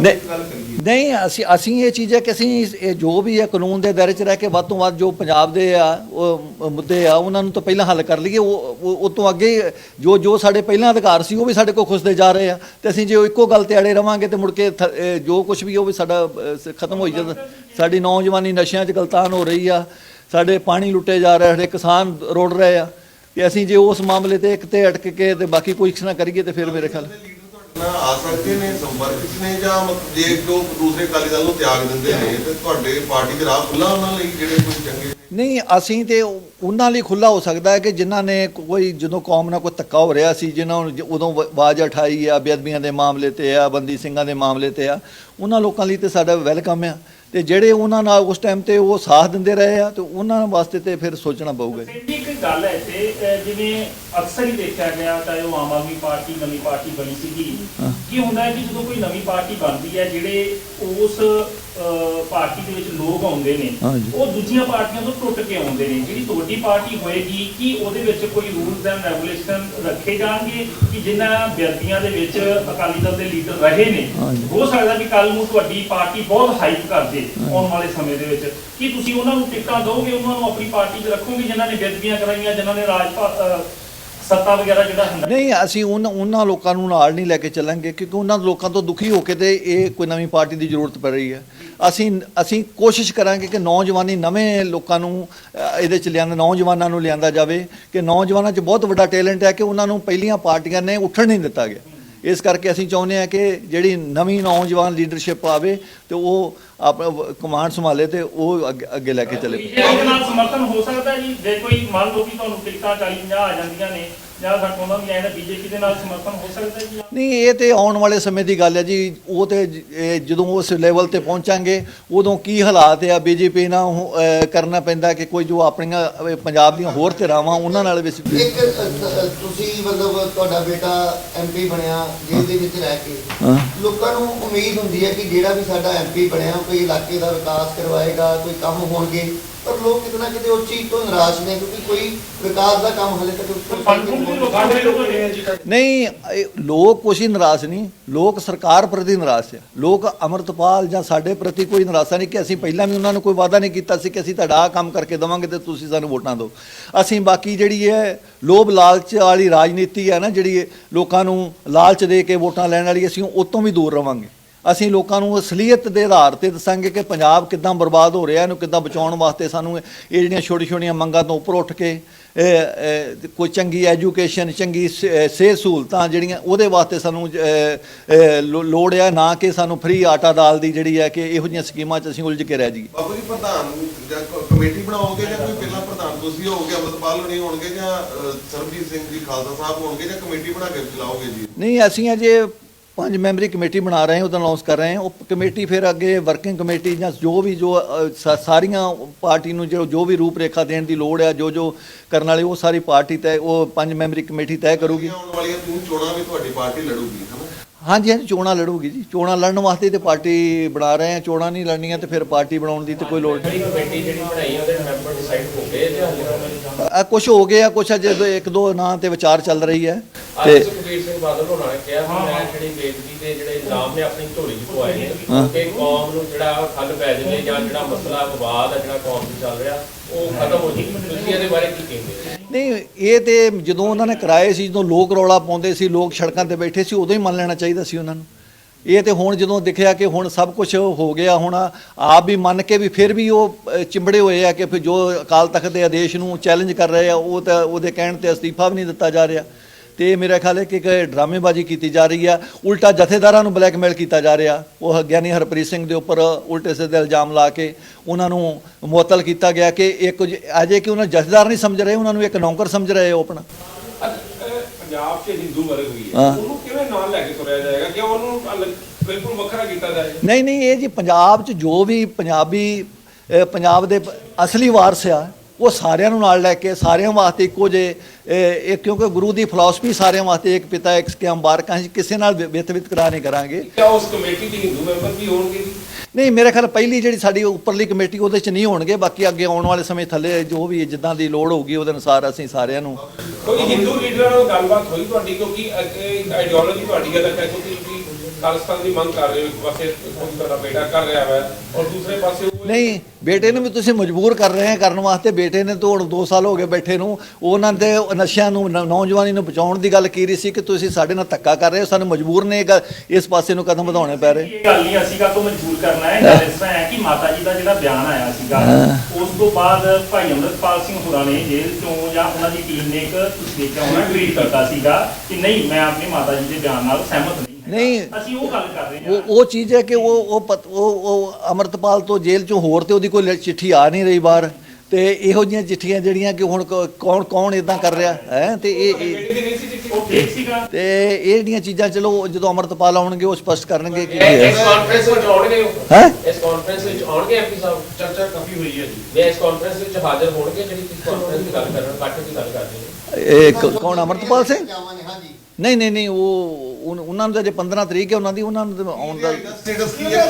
ਨਹੀਂ। ਨਹੀਂ ਅਸੀਂ ਅਸੀਂ ਇਹ ਚੀਜ਼ ਹੈ ਕਿ ਅਸੀਂ ਇਹ ਜੋ ਵੀ ਹੈ ਕਾਨੂੰਨ ਦੇ ਦਾਇਰੇ 'ਚ ਰਹਿ ਕੇ ਵੱਧ ਤੋਂ ਵੱਧ ਜੋ ਪੰਜਾਬ ਦੇ ਆ ਉਹ ਮੁੱਦੇ ਆ ਉਹਨਾਂ ਨੂੰ ਤਾਂ ਪਹਿਲਾਂ ਹੱਲ ਕਰ ਲਈਏ। ਉਹ ਉਹ ਤੋਂ ਅੱਗੇ ਜੋ ਜੋ ਸਾਡੇ ਪਹਿਲਾਂ ਅਧਿਕਾਰ ਸੀ ਉਹ ਵੀ ਸਾਡੇ ਕੋਲ ਖੁੱਸਦੇ ਜਾ ਰਹੇ ਆ। ਤੇ ਅਸੀਂ ਜੇ ਉਹ ਇੱਕੋ ਗੱਲ ਤੇ ਅੜੇ ਰਵਾਂਗੇ ਤੇ ਮੁੜ ਕੇ ਜੋ ਕੁਝ ਵੀ ਉਹ ਵੀ ਸਾਡਾ ਖਤਮ ਹੋਈ ਜਾਂਦਾ। ਸਾਡੀ ਨੌਜਵਾਨੀ ਨਸ਼ਿਆਂ 'ਚ ਗਲਤਾਨ ਹੋ ਰਹੀ ਆ। ਸਾਡੇ ਪਾਣੀ ਲੁੱਟੇ ਜਾ ਰਹੇ ਸਾਡੇ ਕਿਸਾਨ ਰੋੜ ਰਹੇ ਆ। ਤੇ ਅਸੀਂ ਜੇ ਉਸ ਮਾਮਲੇ ਤੇ ਇੱਕ ਤੇ ਅਟਕ ਕੇ ਤੇ ਬਾਕੀ ਕੋਈ ਨਾ ਕਰੀਏ ਤੇ ਫਿਰ ਮੇਰੇ ਖਿਆਲ ਲੀਡਰ ਆ ਸਕਦੇ ਨੇ, ਸੰਪਰਕ ਨੇ ਜਾਂ ਮਤਲਬ ਜੇ ਜੋ ਦੂਸਰੇ ਅਕਾਲੀ ਦਲ ਨੂੰ ਤਿਆਗ ਦਿੰਦੇ ਨੇ, ਤੇ ਤੁਹਾਡੇ ਪਾਰਟੀ ਦੇ ਰਾਹ ਖੁੱਲਾ ਉਹਨਾਂ ਲਈ ਜਿਹੜੇ ਕੋਈ ਚੰਗੇ? ਨਹੀਂ, ਅਸੀਂ ਤੇ ਉਹਨਾਂ ਲਈ ਖੁੱਲਾ ਹੋ ਸਕਦਾ ਹੈ ਕਿ ਜਿਨ੍ਹਾਂ ਨੇ ਕੋਈ, ਜਦੋਂ ਕੌਮ ਨਾਲ ਕੋਈ ਧੱਕਾ ਹੋ ਰਿਹਾ ਸੀ, ਜਿਨ੍ਹਾਂ ਨੂੰ ਉਦੋਂ ਆਵਾਜ਼ ਉਠਾਈ ਆ, ਬੇਅਦਬੀਆਂ ਦੇ ਮਾਮਲੇ ਤੇ ਆ, ਬੰਦੀ ਸਿੰਘਾਂ ਦੇ ਮਾਮਲੇ ਤੇ ਆ, ਉਹਨਾਂ ਲੋਕਾਂ ਲਈ ਤੇ ਸਾਡਾ ਵੈਲਕਮ ਆ। ਤੇ ਜਿਹੜੇ ਉਹਨਾਂ ਨਾਲ ਉਸ ਟਾਈਮ ਤੇ ਉਹ ਸਾਥ ਦਿੰਦੇ ਰਹੇ ਆ ਤੇ ਉਹਨਾਂ ਵਾਸਤੇ ਤੇ ਫਿਰ ਸੋਚਣਾ ਪਊਗਾ ਜੀ। ਇੱਕ ਗੱਲ ਹੈ ਤੇ ਜਿਵੇਂ ਅਕਸਰ ਹੀ ਦੇਖਿਆ ਗਿਆ ਚਾਹੇ ਉਹ ਆਮ ਆਦਮੀ ਪਾਰਟੀ ਨਵੀਂ ਪਾਰਟੀ ਬਣੀ ਸੀਗੀ ਕੀ ਹੁੰਦਾ ਹੈ ਕਿ ਜਦੋਂ ਕੋਈ ਨਵੀਂ ਪਾਰਟੀ ਬਣਦੀ ਹੈ ਜਿਹੜੇ ਉਸ ਪਾਰਟੀ ਦੇ ਵਿੱਚ ਲੋਕ ਆਉਂਦੇ ਨੇ। ਉਹ ਦੂਜੀਆਂ ਪਾਰਟੀਆਂ ਤੋਂ ਟੁੱਟ ਕੇ ਆਉਂਦੇ ਨੇ ਜਿਹੜੀ ਤੁਹਾਡੀ ਪਾਰਟੀ ਹੋਏਗੀ ਕੀ ਉਹਦੇ ਵਿੱਚ ਕੋਈ ਰੂਲਸ ਐਂਡ ਰੈਗੂਲੇਸ਼ਨ ਰੱਖੇ ਜਾਣਗੇ ਕਿ ਜਿਨ੍ਹਾਂ ਵਿਅਕਤੀਆਂ ਦੇ ਵਿੱਚ ਅਕਾਲੀ ਦਲ ਦੇ ਲੀਡਰ ਰਹੇ ਨੇ। ਹੋ ਸਕਦਾ ਵੀ ਕੱਲ ਨੂੰ ਤੁਹਾਡੀ ਪਾਰਟੀ ਬਹੁਤ ਹਾਈਪ ਕਰ ਦੇ ਆਉਣ ਵਾਲੇ ਸਮੇਂ ਦੇ ਵਿੱਚ ਕੀ ਤੁਸੀਂ ਉਹਨਾਂ ਨੂੰ ਟਿਕਟਾਂ ਦਿਓਗੇ ਉਹਨਾਂ ਨੂੰ ਆਪਣੀ ਪਾਰਟੀ 'ਚ ਰੱਖੋਗੇ ਜਿਨ੍ਹਾਂ ਨੇ ਬੇਦਬੀਆਂ ਕਰਾਈਆਂ ਜਿਨ੍ਹਾਂ ਨੇ ਰਾਜ ਸੱਤਾ ਵਗੈਰਾ ਜਿਹੜਾ ਹੁੰਦਾ। ਨਹੀਂ ਅਸੀਂ ਉਹਨਾਂ ਉਹਨਾਂ ਲੋਕਾਂ ਨੂੰ ਨਾਲ ਨਹੀਂ ਲੈ ਕੇ ਚੱਲਾਂਗੇ ਕਿਉਂਕਿ ਉਹਨਾਂ ਲੋਕਾਂ ਤੋਂ ਦੁਖੀ ਹੋ ਕੇ ਤੇ ਇਹ ਕੋਈ ਨਵੀਂ ਪਾਰਟੀ ਦੀ ਜ਼ਰੂਰਤ ਪੈ ਰਹੀ ਹੈ। ਅਸੀਂ ਅਸੀਂ ਕੋਸ਼ਿਸ਼ ਕਰਾਂਗੇ ਕਿ ਨੌਜਵਾਨੀ ਨਵੇਂ ਲੋਕਾਂ ਨੂੰ ਅ, ਇਹਦੇ ਚ ਲਿਆਂਦਾ ਨੌਜਵਾਨਾਂ ਨੂੰ ਲਿਆਂਦਾ ਜਾਵੇ ਕਿ ਨੌਜਵਾਨਾਂ 'ਚ ਬਹੁਤ ਵੱਡਾ ਟੈਲੈਂਟ ਹੈ ਕਿ ਉਹਨਾਂ ਨੂੰ ਪਹਿਲੀਆਂ ਪਾਰਟੀਆਂ ਨੇ ਉੱਠਣ ਨਹੀਂ ਦਿੱਤਾ ਗਿਆ। ਇਸ ਕਰਕੇ ਅਸੀਂ ਚਾਹੁੰਦੇ ਹਾਂ ਕਿ ਜਿਹੜੀ ਨਵੀਂ ਨੌਜਵਾਨ ਲੀਡਰਸ਼ਿਪ ਆਵੇ ਤੇ ਉਹ ਆਪਣਾ ਕਮਾਂਡ ਸੰਭਾਲੇ ਤੇ ਉਹ ਅੱਗੇ- ਅੱਗੇ ਲੈ ਕੇ ਚੱਲੇ। ਬੀਜੇਪੀ ਦੇ ਨਾਲ ਸਮਰਥਨ ਹੋ ਸਕਦਾ ਜੀ? ਜੇ ਕੋਈ ਮੰਨ ਲਓ ਕਿ ਤੁਹਾਨੂੰ ਟਿਕਟਾਂ 40 50 ਆ ਜਾਂਦੀਆਂ ਨੇ ਜਾਂ ਉਹਨਾਂ ਵੀ ਆਇਆ ਬੀਜੇਪੀ ਦੇ ਨਾਲ ਸਮਰਥਨ ਹੋ ਸਕਦਾ ਹੈ ਜੀ? ਨਹੀਂ ਇਹ ਤੇ ਆਉਣ ਵਾਲੇ ਸਮੇਂ ਦੀ ਗੱਲ ਹੈ ਜੀ। ਉਹ ਤੇ ਇਹ ਜਦੋਂ ਉਸ ਲੈਵਲ ਤੇ ਪਹੁੰਚਾਂਗੇ ਉਦੋਂ ਕੀ ਹਾਲਾਤ ਆ ਬੀਜੇਪੀ ਨਾਲ ਉਹ, ਅਹ, ਕਰਨਾ ਪੈਂਦਾ ਕਿ ਕੋਈ ਜੋ ਆਪਣੀਆਂ ਅਹ, ਪੰਜਾਬ ਦੀਆਂ ਹੋਰ ਧਿਰਾਵਾਂ ਉਹਨਾਂ ਨਾਲ ਵੀ ਅਸੀਂ- ਇੱਕ ਅ, ਅ, ਤੁਸੀਂ ਮਤਲਬ ਤੁਹਾਡਾ ਬੇਟਾ ਐਮਪੀ ਬਣਿਆ ਜੇਲ੍ਹ ਦੇ ਵਿੱਚ ਰਹਿ ਕੇ। ਹਾਂ। ਲੋਕਾਂ ਨੂੰ ਉਮੀਦ ਹੁੰਦੀ ਹੈ ਕਿ ਜਿਹੜਾ ਵੀ ਸਾਡਾ ਐਮਪੀ ਬਣਿਆ ਕੋਈ ਇਲਾਕੇ ਦਾ ਵਿਕਾਸ ਕਰਵਾਏਗਾ ਕੋਈ ਕੰਮ ਹੋਣਗੇ ਪਰ ਲੋਕ ਕਿਤਨਾ ਕਿਤੇ ਉਸ ਚੀਜ਼ ਤੋਂ ਨਿਰਾਸ਼ ਨੇ ਕਿਉਂਕਿ ਕੋਈ ਵਿਕਾਸ ਦਾ ਕੰਮ ਹਲੇ ਤੱਕ ਨਹੀਂ ਲੋਕ ਕੁਛ ਹੀ ਨਾਰਾਜ਼ ਨਹੀਂ। ਲੋਕ ਸਰਕਾਰ ਪ੍ਰਤੀ ਨਾਰਾਜ਼ ਆ ਲੋਕ ਅਮਰਤਪਾਲ ਜਾਂ ਸਾਡੇ ਪ੍ਰਤੀ ਕੋਈ ਨਿਰਾਸ਼ਾ ਨਹੀਂ ਕਿ ਅਸੀਂ ਪਹਿਲਾਂ ਵੀ ਉਹਨਾਂ ਨੂੰ ਕੋਈ ਵਾਅਦਾ ਨਹੀਂ ਕੀਤਾ ਸੀ ਕਿ ਅਸੀਂ ਤੁਹਾਡਾ ਆਹ ਕੰਮ ਕਰਕੇ ਦੇਵਾਂਗੇ ਤੇ ਤੁਸੀਂ ਸਾਨੂੰ ਵੋਟਾਂ ਦਿਓ। ਅਸੀਂ ਬਾਕੀ ਜਿਹੜੀ ਹੈ ਲੋਭ ਲਾਲਚ ਵਾਲੀ ਰਾਜਨੀਤੀ ਹੈ ਨਾ ਜਿਹੜੀ ਲੋਕਾਂ ਨੂੰ ਲਾਲਚ ਦੇ ਕੇ ਵੋਟਾਂ ਲੈਣ ਵਾਲੀ ਅਸੀਂ ਉਹ ਤੋਂ ਵੀ ਦੂਰ ਰਵਾਂਗੇ। ਅਸੀਂ ਲੋਕਾਂ ਨੂੰ ਅਸਲੀਅਤ ਦੇ ਆਧਾਰ ਤੇ ਦੱਸਾਂਗੇ ਕਿ ਪੰਜਾਬ ਕਿੱਦਾਂ ਬਰਬਾਦ ਹੋ ਰਿਹਾ ਇਹਨੂੰ ਕਿੱਦਾਂ ਬਚਾਉਣ ਵਾਸਤੇ ਸਾਨੂੰ ਇਹ ਜਿਹੜੀਆਂ ਛੋਟੀ ਛੋਟੀਆਂ ਮੰਗਾਂ ਤੋਂ ਉੱਪਰ ਉੱਠ ਕੇ ਕੋਈ ਚੰਗੀ ਐਜੂਕੇਸ਼ਨ ਚੰਗੀ ਸਿਹਤ ਸਹੂਲਤਾਂ ਜਿਹੜੀਆਂ ਉਹਦੇ ਵਾਸਤੇ ਸਾਨੂੰ ਲੋੜ ਆ ਨਾ ਕਿ ਸਾਨੂੰ ਫ੍ਰੀ ਆਟਾ ਦਾਲ ਦੀ ਜਿਹੜੀ ਹੈ ਕਿ ਇਹੋ ਜਿਹੀਆਂ ਸਕੀਮਾਂ 'ਚ ਅਸੀਂ ਉਲਝ ਕੇ ਰਹਿ ਜਾਈਏ। ਬਾਬੂ ਜੀ ਪ੍ਰਧਾਨ ਜਾਂ ਕਮੇਟੀ ਬਣਾਓਗੇ ਜਾਂ ਕੋਈ ਪਹਿਲਾਂ ਪ੍ਰਧਾਨ ਤੁਸੀਂ ਹੋਗੇ ਅਮਰਪਾਲ ਹੋਣੀ ਹੋਣਗੇ ਜਾਂ ਸਰਬਜੀਤ ਸਿੰਘ ਜੀ ਖਾਲਸਾ ਸਾਹਿਬ ਹੋਣਗੇ ਜਾਂ ਕਮੇਟੀ ਬਣਾ ਕੇ ਚਲਾਓਗੇ ਜੀ? ਨਹੀਂ ਅਸੀਂ ਅਜੇ ਪੰਜ ਮੈਂਬਰੀ ਕਮੇਟੀ ਬਣਾ ਰਹੇ ਹਾਂ ਉਹਦਾ ਅਨਾਉਂਸ ਕਰ ਰਹੇ ਹਾਂ। ਉਹ ਕਮੇਟੀ ਫਿਰ ਅੱਗੇ ਵਰਕਿੰਗ ਕਮੇਟੀ ਜਾਂ ਜੋ ਵੀ ਜੋ ਅ, ਸਾਰੀਆਂ ਪਾਰਟੀ ਨੂੰ ਜੋ ਜੋ ਵੀ ਰੂਪਰੇਖਾ ਦੇਣ ਦੀ ਲੋੜ ਹੈ ਜੋ ਜੋ ਕਰਨ ਵਾਲੇ ਉਹ ਸਾਰੀ ਪਾਰਟੀ ਤੈਅ ਉਹ ਪੰਜ ਮੈਂਬਰੀ ਕਮੇਟੀ ਤੈਅ ਕਰੂਗੀ। ਆਉਣ ਵਾਲੀਆਂ ਤਿੰਨ ਚੋਣਾਂ ਵੀ ਤੁਹਾਡੀ ਪਾਰਟੀ ਲੜੂਗੀ ਹਨਾ ਹਾਂਜੀ ਹਾਂਜੀ ਚੋਣਾਂ ਲੜੂਗੀ ਜੀ। ਚੋਣਾਂ ਲੜਨ ਵਾਸਤੇ ਤੇ ਪਾਰਟੀ ਬਣਾ ਰਹੇ ਹਾਂ। ਚੋਣਾਂ ਨਹੀਂ ਲੜਨੀਆਂ ਤੇ ਫਿਰ ਪਾਰਟੀ ਬਣਾਉਣ ਦੀ ਤੇ ਕੋਈ ਲੋੜ ਨਹੀਂ। ਕਮੇਟੀ ਜਿਹੜੀ ਬਣਾਈ ਉਹਦੇ ਮੈਂਬਰ ਡਿਸਾਈਡ ਹੋ ਗਏ ਤੇ ਹਾਲੇ ਕੁਝ ਹੋ ਗਿਆ ਕੁਝ ਅਜੇ ਦੋ- ਇੱਕ ਦੋ ਨਾਂ ਤੇ ਵਿਚਾਰ ਚੱਲ ਰਹੀ ਹੈ। ਤੇ ਸੁਖਬੀਰ ਸਿੰਘ ਬਾਦਲ ਹੋਣਾ ਨੇ ਕਿਹਾ ਕਿ ਮੈਂ ਜਿਹੜੀ ਬੇਦਬੀ ਦੇ ਜਿਹੜੇ ਇਲਜ਼ਾਮ ਨੇ ਆਪਣੀ ਝੋਲੀ 'ਚ ਪਵਾਏ ਨੇ ਕਿ ਕੌਮ ਨੂੰ ਜਿਹੜਾ ਠੱਲ ਪੈ ਜਾਵੇ ਜਾਂ ਜਿਹੜਾ ਮਸਲਾ ਵਿਵਾਦ ਹੈ ਜਿਹੜਾ ਕੌਮ 'ਚ ਚੱਲ ਰਿਹਾ ਉਹ ਖਤਮ ਹੋ ਜਾਵੇ। ਤੁਸੀਂ ਇਹਦੇ ਬਾਰੇ ਕੀ ਕਹਿੰਦੇ ਹੋ? ਨਹੀਂ ਇਹ ਤੇ ਜਦੋਂ ਉਹਨਾਂ ਨੇ ਕਰਾਏ ਸੀ ਜਦੋਂ ਲੋਕ ਰੌਲਾ ਪਾਉਂਦੇ ਸੀ ਲੋਕ ਸੜਕਾਂ ਤੇ ਬੈਠੇ ਸੀ ਉਦੋਂ ਹੀ ਮੰਨ ਲੈਣਾ ਚਾਹੀਦਾ ਸੀ ਉਹਨਾਂ ਨੂੰ। ਇਹ ਤੇ ਹੁਣ ਜਦੋਂ ਦੇਖਿਆ ਕਿ ਹੁਣ ਸਭ ਕੁਝ ਹੋ ਗਿਆ, ਹੁਣ ਆਪ ਵੀ ਮੰਨ ਕੇ ਵੀ ਫਿਰ ਵੀ ਉਹ ਚਿੰਬੜੇ ਹੋਏ ਆ ਕਿ ਫਿਰ ਜੋ ਅਕਾਲ ਤਖਤ ਦੇ ਆਦੇਸ਼ ਨੂੰ ਚੈਲੰਜ ਕਰ ਰਹੇ ਆ, ਉਹ ਤਾਂ ਉਹਦੇ ਕਹਿਣ ਤੇ ਅਸਤੀਫਾ ਵੀ ਨਹੀਂ ਦਿੱਤਾ ਜਾ ਰਿਹਾ। ਤੇ ਮੇਰਾ ਖਿਆਲ ਹੈ ਕਿ ਇੱਕ ਡਰਾਮੇਬਾਜ਼ੀ ਕੀਤੀ ਜਾ ਰਹੀ ਆ, ਉਲਟਾ ਜਥੇਦਾਰਾਂ ਨੂੰ ਬਲੈਕਮੇਲ ਕੀਤਾ ਜਾ ਰਿਹਾ। ਉਹ ਗਿਆਨੀ ਹਰਪ੍ਰੀਤ ਸਿੰਘ ਦੇ ਉੱਪਰ ਉਲਟੇ ਸਿੱਧੇ ਇਲਜ਼ਾਮ ਲਾ ਕੇ ਉਹਨਾਂ ਨੂੰ ਮੁਅੱਤਲ ਕੀਤਾ ਗਿਆ ਕਿ ਇੱਕ ਅਜੇ ਕਿ ਉਹਨਾਂ ਜਥੇਦਾਰ ਨਹੀਂ ਸਮਝ ਰਹੇ, ਉਹਨਾਂ ਨੂੰ ਇੱਕ ਨੌਕਰ ਸਮਝ ਰਹੇ ਉਹ ਆਪਣਾ। ਪੰਜਾਬ 'ਚ ਹਿੰਦੂ ਵਰਗ ਵੀ ਹੈ। ਉਹਨੂੰ ਕਿਵੇਂ ਨਾਲ ਲੈ ਕੇ ਤੁਰਿਆ ਜਾਏਗਾ ਕਿ ਉਹਨੂੰ ਬਿਲਕੁਲ ਵੱਖਰਾ ਕੀਤਾ ਜਾਏ? ਨਹੀਂ ਨਹੀਂ ਇਹ ਜੀ ਪੰਜਾਬ 'ਚ ਜੋ ਵੀ ਪੰਜਾਬੀ ਪੰਜਾਬ ਦੇ ਅਸਲੀ ਵਾਰਸ ਆ ਉਹ ਸਾਰਿਆਂ ਨੂੰ ਨਾਲ ਲੈ ਕੇ ਸਾਰਿਆਂ ਵਾਸਤੇ ਇੱਕੋ ਜੇ ਇਹ ਕਿਉਂਕਿ ਗੁਰੂ ਦੀ ਫਿਲਾਸਫੀ ਸਾਰਿਆਂ ਵਾਸਤੇ ਇੱਕ ਪਿਤਾ ਇੱਕ ਕੇ ਅੰਬਾਰਕਾਂ ਅਸੀਂ ਕਿਸੇ ਨਾਲ ਵਿਤ ਵਿਤਕਰਾ ਨਹੀਂ ਕਰਾਂਗੇ। ਕਿਆ ਉਸ ਕਮੇਟੀ 'ਚ ਹਿੰਦੂ ਮੈਂਬਰ ਵੀ ਹੋਣਗੇ ਜੀ? ਨਹੀਂ, ਮੇਰੇ ਖਿਆਲ ਪਹਿਲੀ ਜਿਹੜੀ ਸਾਡੀ ਉੱਪਰਲੀ ਕਮੇਟੀ, ਉਹਦੇ 'ਚ ਨਹੀਂ ਹੋਣਗੇ। ਬਾਕੀ ਅੱਗੇ ਆਉਣ ਵਾਲੇ ਸਮੇਂ ਥੱਲੇ ਜੋ ਵੀ ਜਿੱਦਾਂ ਦੀ ਲੋੜ ਹੋਊਗੀ, ਉਹਦੇ ਅਨੁਸਾਰ ਅਸੀਂ ਸਾਰਿਆਂ ਨੂੰ ਕੋਈ ਹਿੰਦੂ ਲੀਡਰਾਂ ਨਾਲ ਗੱਲਬਾਤ ਹੋਈ ਤੁਹਾਡੀ? ਕਿਉਂਕਿ ਆਈਡੀਓਲੋਜੀ ਤੁਹਾਡੀ ਅਲੱਗ ਹੈ ਕਿਉਂਕਿ ਖਾਲਿਸਤਾਨ ਦੀ ਮੰਗ ਕਰ ਰਹੇ ਹੋ ਇੱਕ ਪਾਸੇ ਕੋਈ ਤੁਹਾਡਾ ਬੇਟਾ ਕਰ ਰਿਹਾ ਹੈ ਔਰ ਦੂਸਰੇ ਪਾਸੇ ਨਹੀਂ ਬੇਟੇ ਨੂੰ ਵੀ ਤੁਸੀਂ ਮਜਬੂਰ ਕਰ ਰਹੇ ਆ ਕਰਨ ਵਾਸਤੇ ਬੇਟੇ ਨੇ ਤਾਂ ਹੁਣ 2 ਸਾਲ ਹੋ ਗਏ ਬੈਠੇ ਨੂੰ ਉਹਨਾਂ ਦੇ ਨਸ਼ਿਆਂ ਨੂੰ ਨੌਜਵਾਨੀ ਨੂੰ ਬਚਾਉਣ ਦੀ ਗੱਲ ਕੀ ਰਹੀ ਸੀ ਕਿ ਤੁਸੀਂ ਸਾਡੇ ਨਾਲ ਧੱਕਾ ਕਰ ਰਹੇ ਹੋ ਸਾਨੂੰ ਮਜਬੂਰ ਨੇ ਇਸ ਪਾਸੇ ਨੂੰ ਕਦਮ ਵਧਾਉਣੇ ਪੈ ਰਹੇ ਇਹ ਗੱਲ ਨਹੀਂ ਅਸੀਂ ਕਾ ਤੋਂ ਮਜਬੂਰ ਕਰਨਾ ਹੈ ਗੱਲ ਇਸ ਤਰ੍ਹਾਂ ਹੈ ਕਿ ਮਾਤਾ ਜੀ ਦਾ ਜਿਹੜਾ ਬਿਆਨ ਆਇਆ ਸੀਗਾ ਉਸ ਤੋਂ ਬਾਅਦ ਭਾਈ ਅੰਮ੍ਰਿਤਪਾਲ ਸਿੰਘ ਹੋਰਾਂ ਨੇ ਜੇਲ੍ਹ ਤੋਂ ਜਾਂ ਉਹਨਾਂ ਦੀ ਟੀਮ ਨੇ ਇੱਕ ਤੁਸੀਂ ਦੇਖਿਆ ਹੋਣਾ ਟਵੀਟ ਕਰਤਾ ਸੀਗਾ ਕਿ ਨਹੀਂ ਮੈਂ ਆਪਣੀ ਮਾਤਾ ਜੀ ਦੇ ਬਿਆਨ ਨਾਲ ਸਹਿਮਤ ਨਹੀਂ। ਨਹੀਂ ਅਸੀਂ ਉਹ ਗੱਲ ਕਰ ਰਹੇ ਹਾਂ। ਉਹ ਉਹ ਚੀਜ਼ ਹੈ ਕਿ ਉਹ ਉਹ ਪਤ- ਉਹ ਉਹ ਅਮਰਤਪਾਲ ਤੋਂ ਜੇਲ੍ਹ ਚੋਂ ਹੋਰ ਤੇ ਉਹਦੀ ਕੋਈ ਲ- ਚਿੱਠੀ ਆ ਨਹੀਂ ਰਹੀ ਬਾਹਰ ਤੇ ਇਹੋ ਜਿਹੀਆਂ ਚਿੱਠੀਆਂ ਜਿਹੜੀਆਂ ਕਿ ਹੁਣ ਕ- ਕੌਣ ਕੌਣ ਇਦਾਂ ਕਰ ਰਿਹਾ ਹੈ ਤੇ ਇਹ ਉਹ ਠੀਕ ਸੀਗਾ? ਤੇ ਇਹ ਜਿਹੜੀਆਂ ਚੀਜ਼ਾਂ ਚਲੋ ਜਦੋਂ ਅਮਰਤਪਾਲ ਆਉਣਗੇ ਉਹ ਸਪਸ਼ਟ ਕਰਨਗੇ ਕਿ ਇਸ ਹੈ ਕਾਨਫਰੰਸ ਵਿੱਚ ਆਉਣਗੇ ਉਹ? ਹੈ? ਇਸ ਕਾਨਫਰੰਸ ਵਿੱਚ ਆਉਣਗੇ ਐਮਪੀ ਸਾਹਿਬ? ਚਰਚਾ ਕਾਫੀ ਹੋਈ ਹੈ ਜੀ। ਮੈਂ ਇਸ ਕਾਨਫਰੰਸ ਵਿੱਚ ਹਾਜ਼ਰ ਹੋਣਗੇ ਜਿਹੜੀ ਤੁਸੀਂ ਕਾਨਫਰੰਸ ਦੀ ਗੱਲ ਕਰ ਰਹੇ ਹੋ ਇਕੱਠ ਦੀ ਗੱਲ ਕਰ ਰਹੇ ਹੋ। ਇਹ ਕ- ਕੌਣ? ਅਮਰਤਪਾਲ ਸਿੰਘ? ਜਾਵਾਂਗੇ ਹਾਂਜੀ। ਨਹੀਂ ਨਹੀਂ ਨਹੀਂ ਉਹ ਉਨ- ਉਹਨਾਂ ਨੂੰ ਤਾਂ ਜੇ 15 ਤਰੀਕ ਹੈ ਉਹਨਾਂ ਦੀ ਉਹਨਾਂ ਨੂੰ ਤਾਂ ਆਉਣ ਦਾ ਸਟੇਟਸ ਕੀ ਹੈ?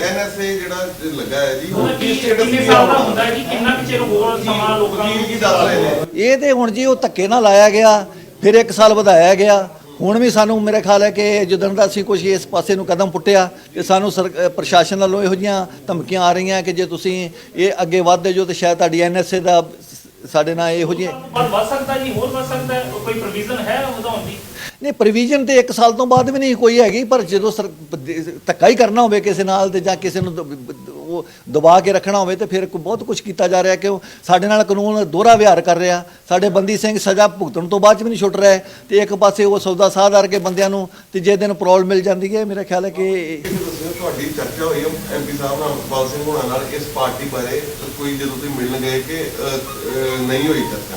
ਐਨਐਸਏ ਜਿਹੜਾ ਲੱਗਾ ਹੈ ਜੀ ਉਹਨਾਂ ਉਹ ਕੀ ਕੀ ਸਟੇਟਸ ਕਿੰਨੇ ਸਾਲ ਦਾ ਹੁੰਦਾ ਹੈ ਜੀ ਕਿੰਨਾ ਕੁ ਚਿਰ ਹੋਰ ਸਮਾਂ ਲੋਕਾਂ ਨੂੰ ਕੀ ਦੱਸ ਰਹੇ ਨੇ? ਇਹ ਤੇ ਹੁਣ ਜੀ ਉਹ ਧੱਕੇ ਨਾਲ ਲਾਇਆ ਗਿਆ ਫਿਰ ਇੱਕ ਸਾਲ ਵਧਾਇਆ ਗਿਆ। ਹੁਣ ਵੀ ਸਾਨੂੰ ਮੇਰੇ ਖਿਆਲ ਹੈ ਕਿ ਜਦੋਂ ਦਾ ਅਸੀਂ ਕੁਝ ਇਸ ਪਾਸੇ ਨੂੰ ਕਦਮ ਪੁੱਟਿਆ ਤੇ ਸਾਨੂੰ ਸਰ- ਪ੍ਰਸ਼ਾਸਨ ਵੱਲੋਂ ਇਹੋ ਜਿਹੀਆਂ ਧਮਕੀਆਂ ਆ ਰਹੀਆਂ ਕਿ ਜੇ ਤੁਸੀਂ ਇਹ ਅੱਗੇ ਵਧਦੇ ਜੋ ਤੇ ਸ਼ਾਇਦ ਤੁਹਾਡੀ ਐਨਐਸਏ ਦਾ ਸ- ਸਾਡੇ ਨਾਲ ਇਹੋ ਪਰ ਵੱਧ ਸਕਦਾ ਜੀ ਹੋਰ ਵੱਧ ਸਕਦਾ ਕੋਈ ਪ੍ਰੋਵੀਜ਼ਨ ਹੈ ਵਧਾਉਣ ਦੀ? ਨਹੀਂ ਪ੍ਰੋਵੀਜ਼ਨ ਤੇ 1 ਸਾਲ ਤੋਂ ਬਾਅਦ ਵੀ ਨਹੀਂ ਕੋਈ ਹੈਗੀ ਪਰ ਜਦੋਂ ਧੱਕਾ ਹੀ ਕਰਨਾ ਹੋਵੇ ਕਿਸੇ ਨਾਲ ਤੇ ਜਾਂ ਕਿਸੇ ਨੂੰ ਉਹ ਦਬਾ ਕੇ ਰੱਖਣਾ ਹੋਵੇ ਤੇ ਫਿਰ ਬਹੁਤ ਕੁਝ ਕੀਤਾ ਜਾ ਰਿਹਾ ਕਿ ਉਹ ਸਾਡੇ ਨਾਲ ਕਾਨੂੰਨ ਦੋਹਰਾ ਵਿਹਾਰ ਕਰ ਰਿਹਾ। ਸਾਡੇ ਬੰਦੀ ਸਿੰਘ ਸਜ਼ਾ ਭੁਗਤਣ ਤੋਂ ਬਾਅਦ ਵੀ ਨਹੀਂ ਛੁੱਟ ਰਿਹਾ। ਤੇ ਇੱਕ ਪਾਸੇ ਉਹ ਸੌਦਾ ਸਾਧ ਕੇ ਬੰਦਿਆਂ ਨੂੰ ਤੀਜੇ ਦਿਨ ਪਰੋਲ ਮਿਲ ਜਾਂਦੀ ਹੈ। ਮੇਰਾ ਖਿਆਲ ਹੈ ਕਿ ਤੁਹਾਡੀ ਚਰਚਾ ਹੋਈ ਐਮਪੀ ਸਾਹਿਬ ਨਾਲ ਅਮਰਪਾਲ ਸਿੰਘ ਹੋਣਾ ਨਾਲ ਇਸ ਪਾਰਟੀ ਬਾਰੇ ਕੋਈ ਜਦੋਂ ਤੁਸੀਂ ਮਿਲਣ ਗਏ ਕਿ ਨਹੀਂ ਹੋਈ ਚਰਚਾ?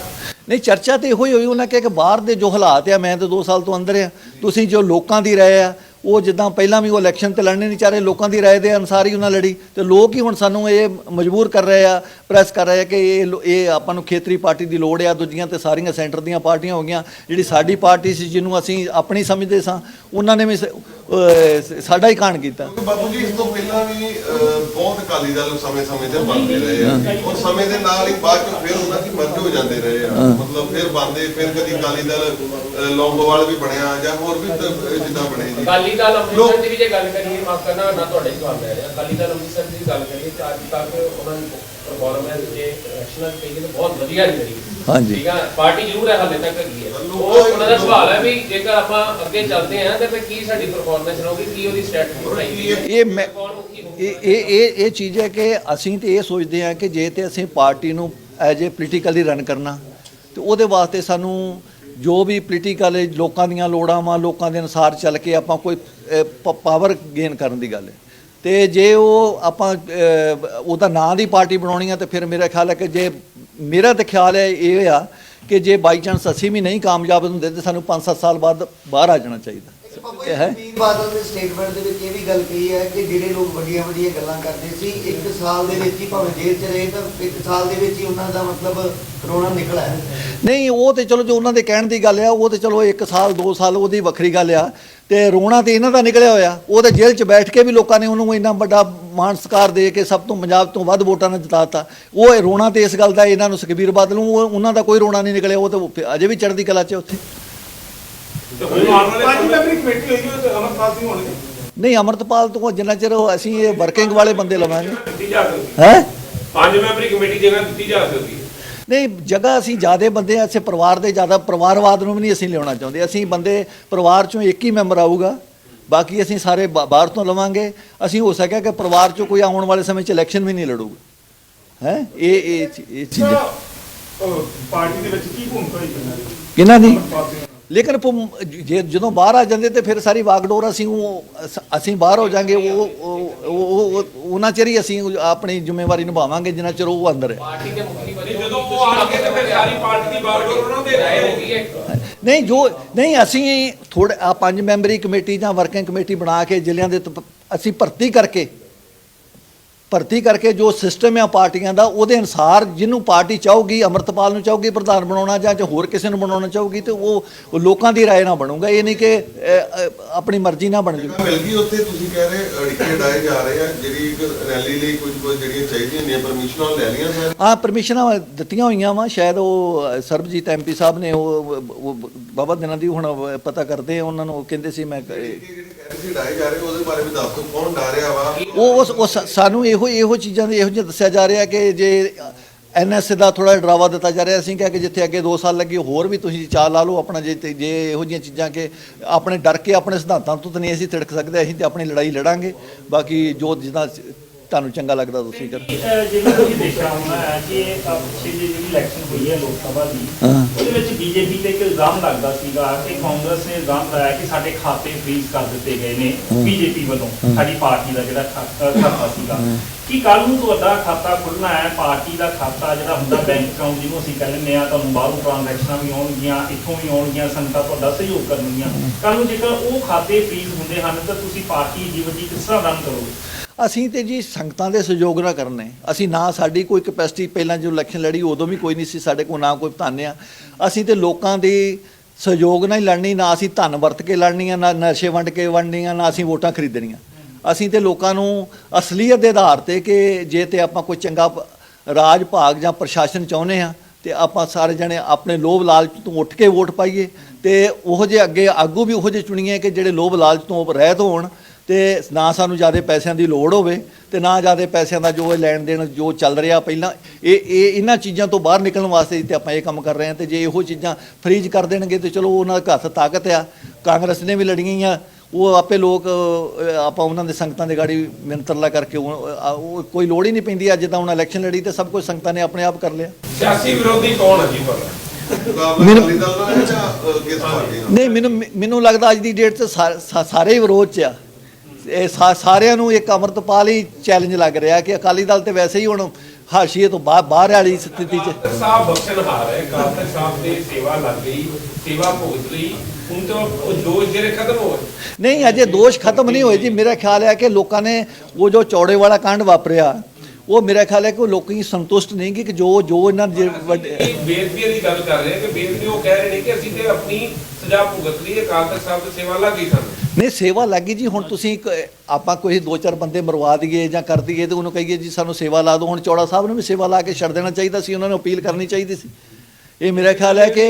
ਨਹੀਂ ਚਰਚਾ ਤੇ ਇਹੋ ਹੀ ਹੋਈ ਉਹਨਾਂ ਕਿ ਬਾਹਰ ਦੇ ਜੋ ਹਾਲਾਤ ਆ ਮੈਂ ਤਾਂ 2 ਸਾਲ ਤੋਂ ਅੰਦਰ ਆ। ਤੁਸੀਂ ਜੋ ਲੋਕਾਂ ਦੀ ਰਾਏ ਆ ਉਹ ਜਿੱਦਾਂ ਪਹਿਲਾਂ ਵੀ ਉਹ ਇਲੈਕਸ਼ਨ ਤੇ ਲੜਨੇ ਨਹੀਂ ਚਾਹ ਰਹੇ, ਲੋਕਾਂ ਦੀ ਰਾਏ ਦੇ ਅਨੁਸਾਰ ਹੀ ਉਹਨਾਂ ਲੜੀ। ਤੇ ਲੋਕ ਹੀ ਹੁਣ ਸਾਨੂੰ ਇਹ ਮਜਬੂਰ ਕਰ ਰਹੇ ਆ ਪ੍ਰੈਸ ਕਰ ਰਹੇ ਆ ਕਿ ਇਹ ਇਹ ਆਪਾਂ ਨੂੰ ਖੇਤਰੀ ਪਾਰਟੀ ਦੀ ਲੋੜ ਆ, ਦੂਜੀਆਂ ਤੇ ਸਾਰੀਆਂ ਸੈਂਟਰ ਦੀਆਂ ਪਾਰਟੀਆਂ ਹੋ ਗਈਆਂ। ਜਿਹੜੀ ਸਾਡੀ ਪਾਰਟੀ ਸੀ, ਜਿਹਨੂੰ ਅਸੀਂ ਆਪਣੀ ਸਮਝਦੇ ਸਾਂ, ਉਹਨਾਂ ਨੇ ਵੀ ਸ- ਸਾਡਾ ਹੀ ਕਾਣ ਕੀਤਾ। ਬਾਬੂ ਜੀ ਇਸ ਤੋਂ ਪਹਿਲਾਂ ਵੀ ਬਹੁਤ ਅਕਾਲੀ ਦਲ ਸਮੇਂ-ਸਮੇਂ ਤੇ ਬਣਦੇ ਰਹੇ ਆ। ਔਰ ਸਮੇਂ ਦੇ ਨਾਲ ਹੀ ਬਾਅਦ ਚ ਫਿਰ ਉਹਨਾਂ ਦੀ ਮਰਜ਼ ਹੋ ਜਾਂਦੇ ਰਹੇ ਆ। ਮਤਲਬ ਫਿਰ ਬਣਦੇ ਫਿਰ ਕਦੀ ਅਕਾਲੀ ਦਲ ਲੌਂਗੋਵਾਲ ਵੀ ਬਣਿਆ ਜਾਂ ਹੋਰ ਵੀ ਜਿੱਦਾਂ ਬਣੇ ਜੀ। ਅਕਾਲੀ ਦਲ ਅੰਮ੍ਰਿਤਸਰ ਦੀ ਵੀ ਜੇ ਗੱਲ ਕਰੀਏ ਮਾਫ ਕਰਨਾ ਨਾ ਤੁਹਾਡੇ ਸਵਾਲ ਲੈ ਰਿਹਾ। ਅਕਾਲੀ ਦਲ ਅੰਮ੍ਰਿਤਸਰ ਦੀ ਗੱਲ ਕਰੀਏ ਤਾਂ ਅੱਜ ਤੱਕ ਉਹਨਾਂ ਦੀ ਪਰਫਾਰਮੈਂਸ ਜੇ ਰੈਸ਼ਨਲ ਕਹੀਏ ਤਾਂ ਬਹੁਤ ਵਧੀਆ ਨਹੀਂ ਰਹੀ ਹਾਂਜੀ। ਠੀਕ ਆ? ਪਾਰਟੀ ਜ਼ਰੂਰ ਹੈ ਹਾਲੇ ਤੱਕ ਹੈਗੀ ਹੈ ਉਹ ਉਹਨਾਂ ਦਾ ਸਵਾਲ ਹੈ ਵੀ ਜੇਕਰ ਆਪਾਂ ਅੱਗੇ ਚੱਲਦੇ ਹਾਂ ਤਾਂ ਫਿਰ ਕੀ ਸਾਡੀ ਪਰਫਾਰਮੈਂਸ ਰਹੂਗੀ? ਕੀ ਉਹਦੀ ਸਟ੍ਰੈਟਜੀ ਬਣਾਈ ਹੈ? ਇਹ ਮੈਂ ਕੌਣ ਮੁਖੀ ਹੋਊਗਾ? ਇਹ ਇਹ ਇਹ ਇਹ ਚੀਜ਼ ਹੈ ਕਿ ਅਸੀਂ ਤੇ ਇਹ ਸੋਚਦੇ ਹਾਂ ਕਿ ਜੇ ਤੇ ਅਸੀਂ ਪਾਰਟੀ ਨੂੰ ਐਜ ਏ ਪੋਲੀਟੀਕਲੀ ਰਨ ਕਰਨਾ ਤੇ ਉਹਦੇ ਵਾਸਤੇ ਸਾਨੂੰ ਜੋ ਵੀ ਪੋਲੀਟੀਕਲ ਲੋਕਾਂ ਦੀਆਂ ਲੋੜਾਂ ਵਾਂ ਲੋਕਾਂ ਦੇ ਅਨੁਸਾਰ ਚੱਲ ਕੇ ਆਪਾਂ ਕੋਈ ਪਾਵਰ ਗੇਨ ਕਰਨ ਦੀ ਗੱਲ ਹੈ। ਤੇ ਜੇ ਉਹ ਆਪਾਂ ਉਹਦਾ ਨਾਂ ਦੀ ਪਾਰਟੀ ਬਣਾਉਣੀ ਆ ਤੇ ਫਿਰ ਮੇਰਾ ਖਿਆਲ ਹੈ ਕਿ ਜੇ ਮੇਰਾ ਤਾਂ ਖਿਆਲ ਹੈ ਇਹ ਆ ਕਿ ਜੇ ਬਾਈ ਚਾਂਸ ਅਸੀਂ ਵੀ ਨਹੀਂ ਕਾਮਯਾਬ ਹੁੰਦੇ ਤੇ ਸਾਨੂੰ 5-7 ਸਾਲ ਬਾਅਦ ਬਾਹਰ ਆ ਜਾਣਾ ਚਾਹੀਦਾ। ਹੈ ਬਾਦਲ ਦੇ ਸਟੇਟਮੈਂਟ ਦੇ ਵਿੱਚ ਇਹ ਵੀ ਗੱਲ ਕਹੀ ਹੈ ਕਿ ਜਿਹੜੇ ਲੋਕ ਵੱਡੀਆਂ ਵੱਡੀਆਂ ਗੱਲਾਂ ਕਰਦੇ ਸੀ ਇੱਕ ਸਾਲ ਦੇ ਵਿੱਚ ਹੀ ਭਾਵੇਂ ਜੇਲ੍ਹ 'ਚ ਰਹੇ ਤਾਂ ਇੱਕ ਸਾਲ ਦੇ ਵਿੱਚ ਹੀ ਉਹਨਾਂ ਦਾ ਮਤਲਬ ਕਰੋਨਾ ਨਿਕਲ ਆਇਆ ਨਹੀਂ ਉਹ ਤੇ ਚਲੋ ਜੋ ਉਹਨਾਂ ਦੇ ਕਹਿਣ ਦੀ ਗੱਲ ਆ ਉਹ ਤੇ ਚਲੋ 1 ਸਾਲ 2 ਸਾਲ ਉਹਦੀ ਵੱਖਰੀ ਗੱਲ ਆ। ਤੇ ਰੋਣਾ ਤੇ ਇਹਨਾਂ ਦਾ ਨਿਕਲਿਆ ਹੋਇਆ। ਉਹ ਤੇ ਜੇਲ੍ਹ 'ਚ ਬੈਠ ਕੇ ਵੀ ਲੋਕਾਂ ਨੇ ਉਹਨੂੰ ਇੰਨਾ ਵੱਡਾ ਮਾਣ ਸਤਿਕਾਰ ਦੇ ਕੇ ਸਭ ਤੋਂ ਪੰਜਾਬ ਤੋਂ ਵੱਧ ਵੋਟਾਂ ਨਾਲ ਜਿਤਾਤਾ। ਉਹ ਇਹ ਰੋਣਾ ਤੇ ਇਸ ਗੱਲ ਦਾ ਇਹਨਾਂ ਨੂੰ ਸੁਖਬੀਰ ਬਾਦਲ ਨੂੰ ਉਹ- ਉਹਨਾਂ ਦਾ ਕੋਈ ਰੋਣਾ ਨਹੀਂ ਨਿਕਲਿਆ ਉਹ ਤੇ ਅਜੇ ਵੀ ਚੜ੍ਹਦੀ ਕਲਾ 'ਚ ਉੱਥੇ। ਤੇ ਹੁਣ ਆਉਣ ਵਾਲੇ ਪੰਜ ਮੈਂਬਰੀ ਕਮੇਟੀ ਹੋਈ ਤੇ ਅਮਰਪਾਲ ਸਿੰਘ ਹੋਣਗੇ ਨਹੀਂ ਅਮਰਤਪਾਲ ਤੋਂ ਜਿੰਨਾ ਚਿਰ ਉਹ ਅਸੀਂ ਇਹ ਵਰਕਿੰਗ ਵਾਲੇ ਬੰਦੇ ਲਵਾਂਗੇ। ਦਿੱਤੀ ਜਾ ਸਕਦੀ ਹੈ। ਪੰਜ ਮੈਂਬਰੀ ਕਮੇਟੀ ਜਗ੍ਹਾ ਦਿੱਤੀ ਜਾ ਸਕਦੀ ਹੈ। ਨਹੀਂ ਜਗ੍ਹਾ ਅਸੀਂ ਜਿਆਦੇ ਬੰਦੇ ਆ ਅਸੀਂ ਪਰਿਵਾਰ ਦੇ ਜ਼ਿਆਦਾ ਪਰਿਵਾਰਵਾਦ ਨੂੰ ਵੀ ਨਹੀਂ ਅਸੀਂ ਲਿਆਉਣਾ ਚਾਹੁੰਦੇ। ਅਸੀਂ ਬੰਦੇ ਪਰਿਵਾਰ ਚੋਂ ਇੱਕ ਹੀ ਮੈਂਬਰ ਆਊਗਾ ਬਾਕੀ ਅਸੀਂ ਸਾਰੇ ਬਾਹਰ ਤੋਂ ਲਵਾਂਗੇ। ਅਸੀਂ ਹੋ ਸਕਿਆ ਕਿ ਪਰਿਵਾਰ ਚੋਂ ਕੋਈ ਆਉਣ ਵਾਲੇ ਸਮੇਂ 'ਚ ਇਲੈਕਸ਼ਨ ਵੀ ਨਹੀਂ ਲੜੂਗਾ। ਹੈ? ਇਹ ਇਹ ਇਹ ਚੀਜ਼ਾਂ ਪਾਰਟੀ ਦੇ ਵਿੱਚ ਕੀ ਭੂਮਿਕਾ ਪੈਂਦੀ ਕਿਹਨਾਂ ਦੀ? ਲੇਕਿਨ ਜੇ ਜਦੋਂ ਬਾਹਰ ਆ ਜਾਂਦੇ ਤੇ ਫਿਰ ਸਾਰੀ ਵਾਗਡੋਰ ਅਸੀਂ ਉਹ ਅਸ- ਬਾਹਰ ਹੋ ਜਾਾਂਗੇ ਉਹ ਉਹ- ਉਹ ਉਹ- ਉਹਨਾਂ ਚਿਰ ਹੀ ਅਸੀਂ ਆਪਣੀ ਜ਼ਿੰਮੇਵਾਰੀ ਨਿਭਾਵਾਂਗੇ ਜਿੰਨਾ ਚਿਰ ਉਹ ਅੰਦਰ ਹੈ। ਨਹੀਂ ਜਦੋਂ ਉਹ ਆਣਗੇ ਤੇ ਫਿਰ ਸਾਰੀ ਪਾਰਟੀ ਦੀ ਬਾਗਡੋਰ ਉਹਨਾਂ ਦੇ ਰਹੇਗੀ ਨਹੀਂ ਜੋ ਨਹੀਂ ਅਸੀਂ ਥੋੜੇ ਪੰਜ ਮੈਂਬਰੀ ਕਮੇਟੀ ਜਾਂ ਵਰਕਿੰਗ ਕਮੇਟੀ ਬਣਾ ਕੇ ਜ਼ਿਲ੍ਹਿਆਂ ਦੇ ਅਸੀਂ ਭਰਤੀ ਕਰਕੇ ਭਰਤੀ ਕਰਕੇ ਜੋ ਸਿਸਟਮ ਹੈ ਪਾਰਟੀਆਂ ਦਾ ਉਹਦੇ ਅਨਸਾਰ ਜਿਹਨੂੰ ਪਾਰਟੀ ਚਾਹੂਗੀ ਅਮਰਤਪਾਲ ਨੂੰ ਚਾਹੂਗੀ ਪ੍ਰਧਾਨ ਬਣਾਉਣਾ ਜਾਂ ਜਾਂ ਹੋਰ ਕਿਸੇ ਨੂੰ ਬਣਾਉਣਾ ਚਾਹੂਗੀ ਤੇ ਉਹ ਉਹ ਲੋਕਾਂ ਦੀ رائے ਨਾਲ ਬਣੂਗਾ ਇਹ ਨਹੀਂ ਕਿ ਅ, ਅ, ਆਪਣੀ ਮਰਜ਼ੀ ਨਾਲ ਬਣ ਜਾਊਗਾ ਮਿਲ ਗਈ ਉੱਥੇ ਤੁਸੀਂ ਕਹਿ ਰਹੇ ਅੜਿੱਕੇ ਡਾਏ ਜਾ ਰਹੇ ਆ ਜਿਹੜੀ ਇੱਕ ਰੈਲੀ ਲਈ ਕੁਝ ਕੁਝ ਜਿਹੜੀਆਂ ਚਾਹੀਦੀਆਂ ਨੇ ਪਰਮਿਸ਼ਨਾਂ ਲੈ ਲਈਆਂ ਸਰ ਆ ਪਰਮਿਸ਼ਨਾਂ ਦਿੱਤੀਆਂ ਹੋਈਆਂ ਵਾ ਸ਼ਾਇਦ ਉਹ ਅ, ਸਰਬਜੀਤ ਐਮਪੀ ਸਾਹਿਬ ਨੇ ਉਹ ਉਹ ਬਾਬਾ ਦਿਨਾਂ ਦੀ ਹੁਣ ਪਤਾ ਕਰਦੇ ਆ, ਉਹਨਾਂ ਨੂੰ ਉਹ ਕਹਿੰਦੇ ਸੀ ਮੈਂ ਜਿਹੜੇ ਕਹਿ ਰਹੇ ਸੀ ਡਾਏ ਜਾ ਰਹੇ ਉਹਦੇ ਬਾਰੇ ਵੀ ਦੱਸ ਦਿਓ ਕੌਣ ਡਾ ਰਿਹਾ ਵਾ ਉਹ ਉਸ ਉਸ ਸਾਨੂੰ ਇਹੋ ਇਹੋ ਇਹੋ ਚੀਜ਼ਾਂ ਦੇ ਇਹੋ ਜਿਹਾ ਦੱਸਿਆ ਜਾ ਰਿਹਾ ਕਿ ਜੇ ਐਨਐਸ ਦਾ ਥੋੜਾ ਡਰਾਵਾ ਦਿੱਤਾ ਜਾ ਰਿਹਾ, ਅਸੀਂ ਕਿਹਾ ਕਿ ਜਿੱਥੇ ਅੱਗੇ 2 ਸਾਲ ਲੱਗੇ, ਹੋਰ ਵੀ ਤੁਸੀਂ ਚਾਲ ਲਾ ਲਓ, ਆਪਣਾ ਜੇ ਜੇ ਇਹੋ ਜਿਹੀਆਂ ਚੀਜ਼ਾਂ ਕਿ ਆਪਣੇ ਡਰ ਕੇ ਆਪਣੇ ਸਿਧਾਂਤਾਂ ਤੋਂ ਤਾਂ ਨਹੀਂ ਅਸੀਂ ਤਿੜਕ ਸਕਦੇ, ਅਸੀਂ ਤੇ ਆਪਣੀ ਲੜਾਈ ਲੜਾਂਗੇ। ਬਾਕੀ ਜੋ ਜਿੱਦਾਂ ਤੁਹਾਨੂੰ ਚੰਗਾ ਲੱਗਦਾ ਤੁਸੀਂ ਕਰੋ ਜਿਵੇਂ ਤੁਸੀਂ ਦੇਖਿਆ ਹੋਣਾ ਹੈ ਕਿ ਅਹ ਪਿਛਲੀ ਜਿਹੜੀ ਇਲੈਕਸ਼ਨ ਹੋਈ ਹੈ ਲੋਕ ਸਭਾ ਦੀ ਹਾਂ। ਉਹਦੇ ਵਿੱਚ ਬੀਜੇਪੀ ਤੇ ਇੱਕ ਇਲਜ਼ਾਮ ਲੱਗਦਾ ਸੀਗਾ ਕਿ ਕਾਂਗਰਸ ਨੇ ਇਲਜ਼ਾਮ ਲਾਇਆ ਕਿ ਸਾਡੇ ਖਾਤੇ ਫ੍ਰੀਜ਼ ਕਰ ਦਿੱਤੇ ਗਏ ਨੇ ਬੀਜੇਪੀ ਵੱਲੋਂ ਸਾਡੀ ਪਾਰਟੀ ਦਾ ਜਿਹੜਾ ਖਾ- ਅਹ ਖਾਤਾ ਸੀਗਾ। ਕੀ ਕੱਲ ਨੂੰ ਤੁਹਾਡਾ ਖਾਤਾ ਖੁੱਲਣਾ ਹੈ? ਪਾਰਟੀ ਦਾ ਖਾਤਾ ਜਿਹੜਾ ਹੁੰਦਾ ਬੈਂਕ ਅਕਾਊਂਟ ਜਿਹਨੂੰ ਅਸੀਂ ਕਹਿੰਦੇ ਆ ਤੁਹਾਨੂੰ ਬਾਹਰੋਂ ਟ੍ਰਾਂਜੈਕਸ਼ਨਾਂ ਵੀ ਆਉਣਗੀਆਂ ਇੱਥੋਂ ਵੀ ਆਉਣਗੀਆਂ ਸੰਗਤਾਂ ਤੁਹਾਡਾ ਸਹਿਯੋਗ ਕਰਨਗੀਆਂ। ਕੱਲ ਨੂੰ ਜੇਕਰ ਉਹ ਖਾਤੇ ਫ੍ਰੀਜ਼ ਹੁੰਦੇ ਹਨ ਤਾਂ ਤੁਸੀਂ ਪਾਰਟੀ ਜੀਵਨ ਦੀ ਕਿਸ ਤਰ੍ਹਾਂ ਰਨ ਕਰੋਗੇ? ਅਸੀਂ ਤੇ ਜੀ ਸੰਗਤਾਂ ਦੇ ਸਹਿਯੋਗ ਨਾਲ ਕਰਨੇ। ਅਸੀਂ ਨਾ ਸਾਡੀ ਕੋਈ ਕਪੈਸਿਟੀ ਪਹਿਲਾਂ ਜੋ ਇਲੈਕਸ਼ਨ ਲੜੀ, ਉਦੋਂ ਵੀ ਕੋਈ ਨਹੀਂ ਸੀ ਸਾਡੇ ਕੋਲ, ਨਾ ਕੋਈ ਧਾਨਿਆ ਅਸੀਂ ਤੇ ਲੋਕਾਂ ਦੀ ਸਹਿਯੋਗ ਨਾਲ ਹੀ ਲੜਨੀ, ਨਾ ਅਸੀਂ ਧਨ ਵਰਤ ਕੇ ਲੜਨੀ ਆ ਨਾ ਨਸ਼ੇ ਵੰਡ ਕੇ ਵੰਡਣੀ ਆ ਨਾ ਅਸੀਂ ਵੋਟਾਂ ਖਰੀਦਣੀਆਂ। ਅਸੀਂ ਤੇ ਲੋਕਾਂ ਨੂੰ ਅਸਲੀਅਤ ਦੇ ਆਧਾਰ ਤੇ ਕਿ ਜੇ ਤੇ ਆਪਾਂ ਕੋਈ ਚੰਗਾ ਰਾਜ, ਭਾਗ ਜਾਂ ਪ੍ਰਸ਼ਾਸਨ ਚਾਹੁੰਦੇ ਆ ਤੇ ਆਪਾਂ ਸਾਰੇ ਜਣੇ ਆਪਣੇ ਲੋਭ ਲਾਲਚ ਤੋਂ ਉੱਠ ਕੇ ਵੋਟ ਪਾਈਏ। ਤੇ ਉਹ ਜਿਹੇ ਅੱਗੇ ਆਗੂ ਵੀ ਉਹੋ ਜਿਹੇ ਚੁਣੀਏ ਕਿ ਜਿਹੜੇ ਲੋਭ ਲਾਲਚ ਤੋਂ ਰਹਿਤ ਹੋਣ ਤੇ ਨਾ ਸਾਨੂੰ ਜ਼ਿਆਦਾ ਪੈਸਿਆਂ ਦੀ ਲੋੜ ਹੋਵੇ ਤੇ ਨਾ ਜ਼ਿਆਦਾ ਪੈਸਿਆਂ ਦਾ ਜੋ ਲੈਣ ਦੇਣ ਜੋ ਚੱਲ ਰਿਹਾ ਪਹਿਲਾਂ ਇਹ ਇਹ ਇਹਨਾਂ ਚੀਜ਼ਾਂ ਤੋਂ ਬਾਹਰ ਨਿਕਲਣ ਵਾਸਤੇ ਤੇ ਆਪਾਂ ਇਹ ਕੰਮ ਕਰ ਰਹੇ ਹਾਂ ਤੇ ਜੇ ਇਹੋ ਚੀਜ਼ਾਂ ਫ੍ਰੀਜ ਕਰ ਦੇਣਗੇ ਤੇ ਚਲੋ ਉਹਨਾਂ ਦੇ ਹੱਥ ਤਾਕਤ ਆ। ਕਾਂਗਰਸ ਨੇ ਵੀ ਲੜੀਆਂ ਹੀ ਆ ਉਹ ਆਪੇ ਲੋਕ ਆਪਾਂ ਉਹਨਾਂ ਦੇ ਸੰਗਤਾਂ ਦੇ ਗਾੜੀ ਮਿੰਤਰਲਾ ਕਰਕੇ ਉਹ ਕੋਈ ਲੋੜ ਹੀ ਨਹੀਂ ਪੈਂਦੀ ਅੱਜ ਤਾਂ ਹੁਣ ਇਲੈਕਸ਼ਨ ਲੜੀ ਤੇ ਸਭ ਕੁਝ ਸੰਗਤਾਂ ਨੇ ਆਪਣੇ ਆਪ ਕਰ ਲਿਆ। ਸਿਆਸੀ ਵਿਰੋਧੀ ਕੌਣ ਹੈ ਜੀ ਨਾਲ ਨਹੀਂ ਮੈਨੂੰ ਮੈਨੂੰ ਲੱਗਦਾ ਅੱਜ ਦੀ ਡੇਟ 'ਚ ਸਾਰੇ ਹੀ ਵਿਰੋਧ 'ਚ ਆ। ਇਹ ਸਾਰਿਆਂ ਨੂੰ ਇੱਕ ਅੰਮ੍ਰਿਤਪਾਲ ਹੀ ਚੈਲੰਜ ਲੱਗ ਰਿਹਾ ਕਿ ਅਕਾਲੀ ਦਲ ਤੇ ਵੈਸੇ ਹੀ ਹੁਣ ਹਾਸ਼ੀਏ ਤੋਂ ਬਾਹਰ ਬਾਹਰ ਵਾਲੀ ਸਥਿਤੀ 'ਚ। ਸਾਹਿਬ ਬਖਸ਼ਣਹਾਰ ਹੈ ਕਾਲਤਕ ਸਾਹਿਬ ਦੀ ਸੇਵਾ ਲੱਗ ਗਈ ਸੇਵਾ ਭੁਗਤ ਲਈ। ਹੁਣ ਤਾਂ ਉਹ ਦੋਸ਼ ਜਿਹੜੇ ਖਤਮ ਹੋ ਗਏ। ਨਹੀਂ ਅਜੇ ਦੋਸ਼ ਖਤਮ ਨਹੀਂ ਹੋਏ ਜੀ। ਮੇਰਾ ਖਿਆਲ ਹੈ ਕਿ ਲੋਕਾਂ ਨੇ ਉਹ ਜੋ ਚੌੜੇ ਵਾਲਾ ਕਾਂਡ ਵਾਪਰਿਆ ਉਹ ਮੇਰਾ ਖਿਆਲ ਹੈ ਕਿ ਉਹ ਲੋਕੀ ਸੰਤੁਸ਼ਟ ਨਹੀਂ ਕਿ ਜੋ ਜੋ ਇਹਨਾਂ ਦੇ ਬੇਦਬੀ ਦੀ ਗੱਲ ਕਰ ਰਹੇ ਕਿ ਬੇਦਬੀ ਉਹ ਕਹਿ ਰਹੇ ਨੇ ਕਿ ਅਸੀਂ ਤੇ ਆਪਣੀ ਸਜ਼ਾ ਭੁਗਤ ਲਈ ਹੈ ਕਾਲਤਕ ਸਾਹਿਬ ਦੀ ਸੇਵਾ ਲੱਗ ਸਾਨੂੰ। ਨਹੀਂ ਸੇਵਾ ਲੱਗੀ ਜੀ ਹੁਣ ਤੁਸੀਂ ਇੱਕ, ਆਪਾਂ ਕੋਈ ਦੋ ਚਾਰ ਬੰਦੇ ਮਰਵਾ ਦਈਏ ਜਾਂ ਕਰ ਦਈਏ ਤੇ ਉਹਨੂੰ ਕਹੀਏ ਜੀ ਸਾਨੂੰ ਸੇਵਾ ਲਾ ਦਿਓ। ਹੁਣ ਚੌੜਾ ਸਾਹਿਬ ਨੂੰ ਵੀ ਸੇਵਾ ਲਾ ਕੇ ਛੱਡ ਦੇਣਾ ਚਾਹੀਦਾ ਸੀ ਉਹਨਾਂ ਨੂੰ ਅਪੀਲ ਕਰਨੀ ਚਾਹੀਦੀ ਸੀ। ਇਹ ਮੇਰਾ ਖਿਆਲ ਹੈ ਕਿ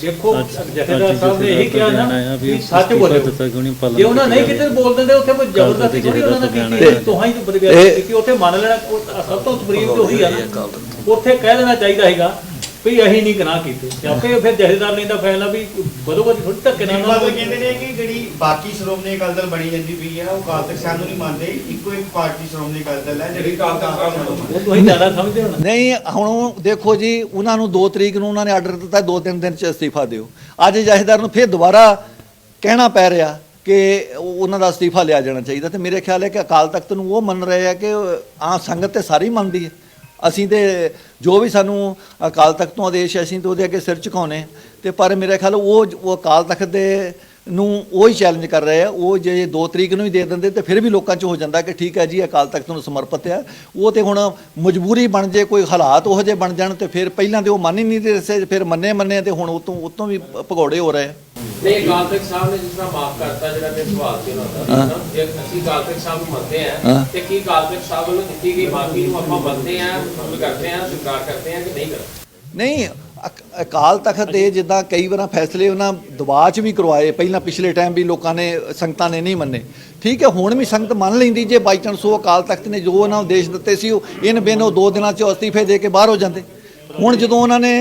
ਦੇਖੋ ਜਥੇਦਾਰ ਸਾਹਿਬ ਨੇ ਇਹੀ ਕਿਹਾ ਨਾ ਵੀ ਸੱਚ ਬੋਲੋ ਜੇ ਉਹਨਾਂ ਨਹੀਂ ਕਿਤੇ ਬੋਲ ਦਿੰਦੇ ਉੱਥੇ ਕੋਈ ਜ਼ਬਰਦਸਤੀ ਥੋੜੀ ਉਹਨਾਂ ਨੇ ਕੀਤੀ ਤੋਹਾਂ ਹੀ ਬਦਲ ਇਹ- ਕਿ ਉੱਥੇ ਮੰਨ ਲੈਣਾ ਉਹ ਸਭ ਤੋਂ ਸੁਪਰੀਮ ਤੇ ਉਹੀ ਆ ਨਾ। ਉੱਥੇ ਕਹਿ ਦੇਣਾ ਚਾਹੀਦਾ ਹੈਗਾ ਵੀ ਅਸੀਂ ਨਹੀਂ ਗੁਨਾਹ ਕੀਤੇ। ਤੇ ਆਪੇ ਫਿਰ ਜਥੇਦਾਰ ਨੇ ਤਾਂ ਫੈਸਲਾ ਵੀ ਬਦੋ ਬਦ ਥੋੜੀ ਧੱਕੇ ਨਾਲ ਨੂੰ ਕਹਿੰਦੇ ਨੇ ਕਿ ਜਿਹੜੀ ਬਾਕੀ ਸ਼੍ਰੋਮਣੀ ਅਕਾਲੀ ਦਲ ਬਣੀ ਜਾਂਦੀ ਪਈ ਹੈ ਉਹ ਅਕਾਲ ਤਖਤ ਸਾਹਿਬ ਨੂੰ ਨਹੀਂ ਮੰਨਦੇ। ਇੱਕੋ ਇੱਕ ਪਾਰਟੀ ਸ਼੍ਰੋਮਣੀ ਅਕਾਲੀ ਦਲ ਹੈ ਜਿਹੜੀ ਅਕਾਲ ਤਖ਼ਤ ਸਾਹਿਬ ਨੂੰ ਉਹ ਤੁਸੀਂ ਜ਼ਿਆਦਾ ਸਮਝਦੇ ਹੋ ਨਾ। ਨਹੀਂ ਹੁਣ ਦੇਖੋ ਜੀ ਉਹਨਾਂ ਨੂੰ 2 ਤਰੀਕ ਨੂੰ ਉਹਨਾਂ ਨੇ ਆਰਡਰ ਦਿੱਤਾ 2-3 ਦਿਨ ਚ ਅਸਤੀਫਾ ਦਿਓ। ਅੱਜ ਜਥੇਦਾਰ ਨੂੰ ਫਿਰ ਦੁਬਾਰਾ ਕਹਿਣਾ ਪੈ ਰਿਹਾ ਕਿ ਉਹ- ਉਹਨਾਂ ਦਾ ਅਸਤੀਫਾ ਲਿਆ ਜਾਣਾ ਚਾਹੀਦਾ। ਤੇ ਮੇਰੇ ਖਿਆਲ ਹੈ ਕਿ ਅਕਾਲ ਤਖਤ ਨੂੰ ਉਹ ਮੰਨ ਰਹੇ ਆ ਕਿ ਆ ਸੰਗਤ ਤੇ ਸਾਰੀ ਮੰਨਦੀ ਹੈ। ਅਸੀਂ ਤੇ ਜੋ ਵੀ ਸਾਨੂੰ ਅਕਾਲ ਤਖਤ ਤੋਂ ਆਦੇਸ਼ ਹੈ, ਅਸੀਂ ਤੇ ਉਹਦੇ ਅੱਗੇ ਸਿਰ ਝੁਕਾਉਨੇ ਤੇ ਪਰ ਮੇਰੇ ਖਿਆਲ ਉਹ ਉਹ ਅਕਾਲ ਤਖਤ ਦੇ ਨੂੰ ਉਹ ਹੀ ਚੈਲੰਜ ਕਰ ਰਹੇ ਆ। ਉਹ ਜੇ 2 ਤਰੀਕ ਨੂੰ ਹੀ ਦੇ ਦਿੰਦੇ ਤੇ ਫਿਰ ਵੀ ਲੋਕਾਂ 'ਚ ਹੋ ਜਾਂਦਾ ਕਿ ਠੀਕ ਹੈ ਜੀ, ਅਕਾਲ ਤਖਤ ਨੂੰ ਸਮਰਪਿਤ ਹੈ। ਉਹ ਤੇ ਹੁਣ ਮਜਬੂਰੀ ਬਣ ਜੇ, ਕੋਈ ਹਾਲਾਤ ਉਹੋ ਜਿਹੇ ਬਣ ਜਾਣ ਤੇ ਫਿਰ ਪਹਿਲਾਂ ਤੇ ਉਹ ਮੰਨ ਹੀ ਨਹੀਂ ਰਹੇ ਸੀ, ਫਿਰ ਮੰਨੇ ਮੰਨੇ ਤੇ ਹੁਣ ਉਤੋਂ ਉਤੋਂ ਵੀ ਭਗੌੜੇ ਹੋ ਰਹੇ ਆ। ਨਹੀਂ ਅਕਾਲ ਤਖਤ ਸਾਹਿਬ ਨੇ ਜਿਸ ਤਰ੍ਹਾਂ ਮਾਫ ਕਰਤਾ ਜਿਹੜਾ ਤੇ ਸਵਾਲ ਸੀ ਉਹਨਾਂ ਦਾ ਨਾ, ਜੇ ਅਸੀਂ ਅਕਾਲ ਤਖਤ ਸਾਹਿਬ ਨੂੰ ਮੰਨਦੇ ਹਾਂ। ਆ ਤੇ ਕੀ ਅਕਾਲ ਤਖਤ ਸਾਹਿਬ ਵੱਲੋਂ ਦਿੱਤੀ ਗਈ ਮਾਫੀ ਨੂੰ ਆਪਾਂ ਮੰਨਦੇ ਆ ਕਬੂਲ ਕਰਦੇ ਆ ਸਵੀਕਾਰ ਕਰਦੇ ਆ ਕਿ ਨਹੀਂ ਕਰਦੇ ਨਹੀਂ ਅਕ- ਅਕਾਲ ਤਖਤ ਦੇ ਜਿੱਦਾਂ ਕਈ ਵਾਰਾਂ ਫੈਸਲੇ ਉਹਨਾਂ ਦਬਾਅ 'ਚ ਵੀ ਕਰਵਾਏ ਪਹਿਲਾਂ ਪਿਛਲੇ ਟਾਈਮ ਵੀ ਲੋਕਾਂ ਨੇ ਸੰਗਤਾਂ ਨੇ ਨਹੀਂ ਮੰਨੇ। ਠੀਕ ਹੈ ਹੁਣ ਵੀ ਸੰਗਤ ਮੰਨ ਲੈਂਦੀ ਜੇ ਬਾਈ ਚਾਂਸ ਉਹ ਅਕਾਲ ਤਖਤ ਨੇ ਜੋ ਉਹਨਾਂ ਨੂੰ ਦੇਸ਼ ਦਿੱਤੇ ਸੀ ਉਹ ਇਨ ਬਿਨ ਉਹ ਦੋ ਦਿਨਾਂ 'ਚ ਅਸਤੀਫੇ ਦੇ ਕੇ ਬਾਹਰ ਹੋ ਜਾਂਦੇ। ਹੁਣ ਜਦੋਂ ਉਹਨਾਂ ਨੇ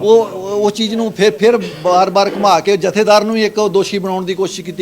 ਉਹ ਉਹ ਚੀਜ਼ ਨੂੰ ਫਿਰ ਫਿਰ ਬਾਰ-ਬਾਰ ਘੁਮਾ ਕੇ ਜਥੇਦਾਰ ਨੂੰ ਹੀ ਇੱਕ ਦੋਸ਼ੀ ਬਣਾਉਣ ਦੀ ਕੋਸ਼ਿਸ਼ ਕੀਤੀ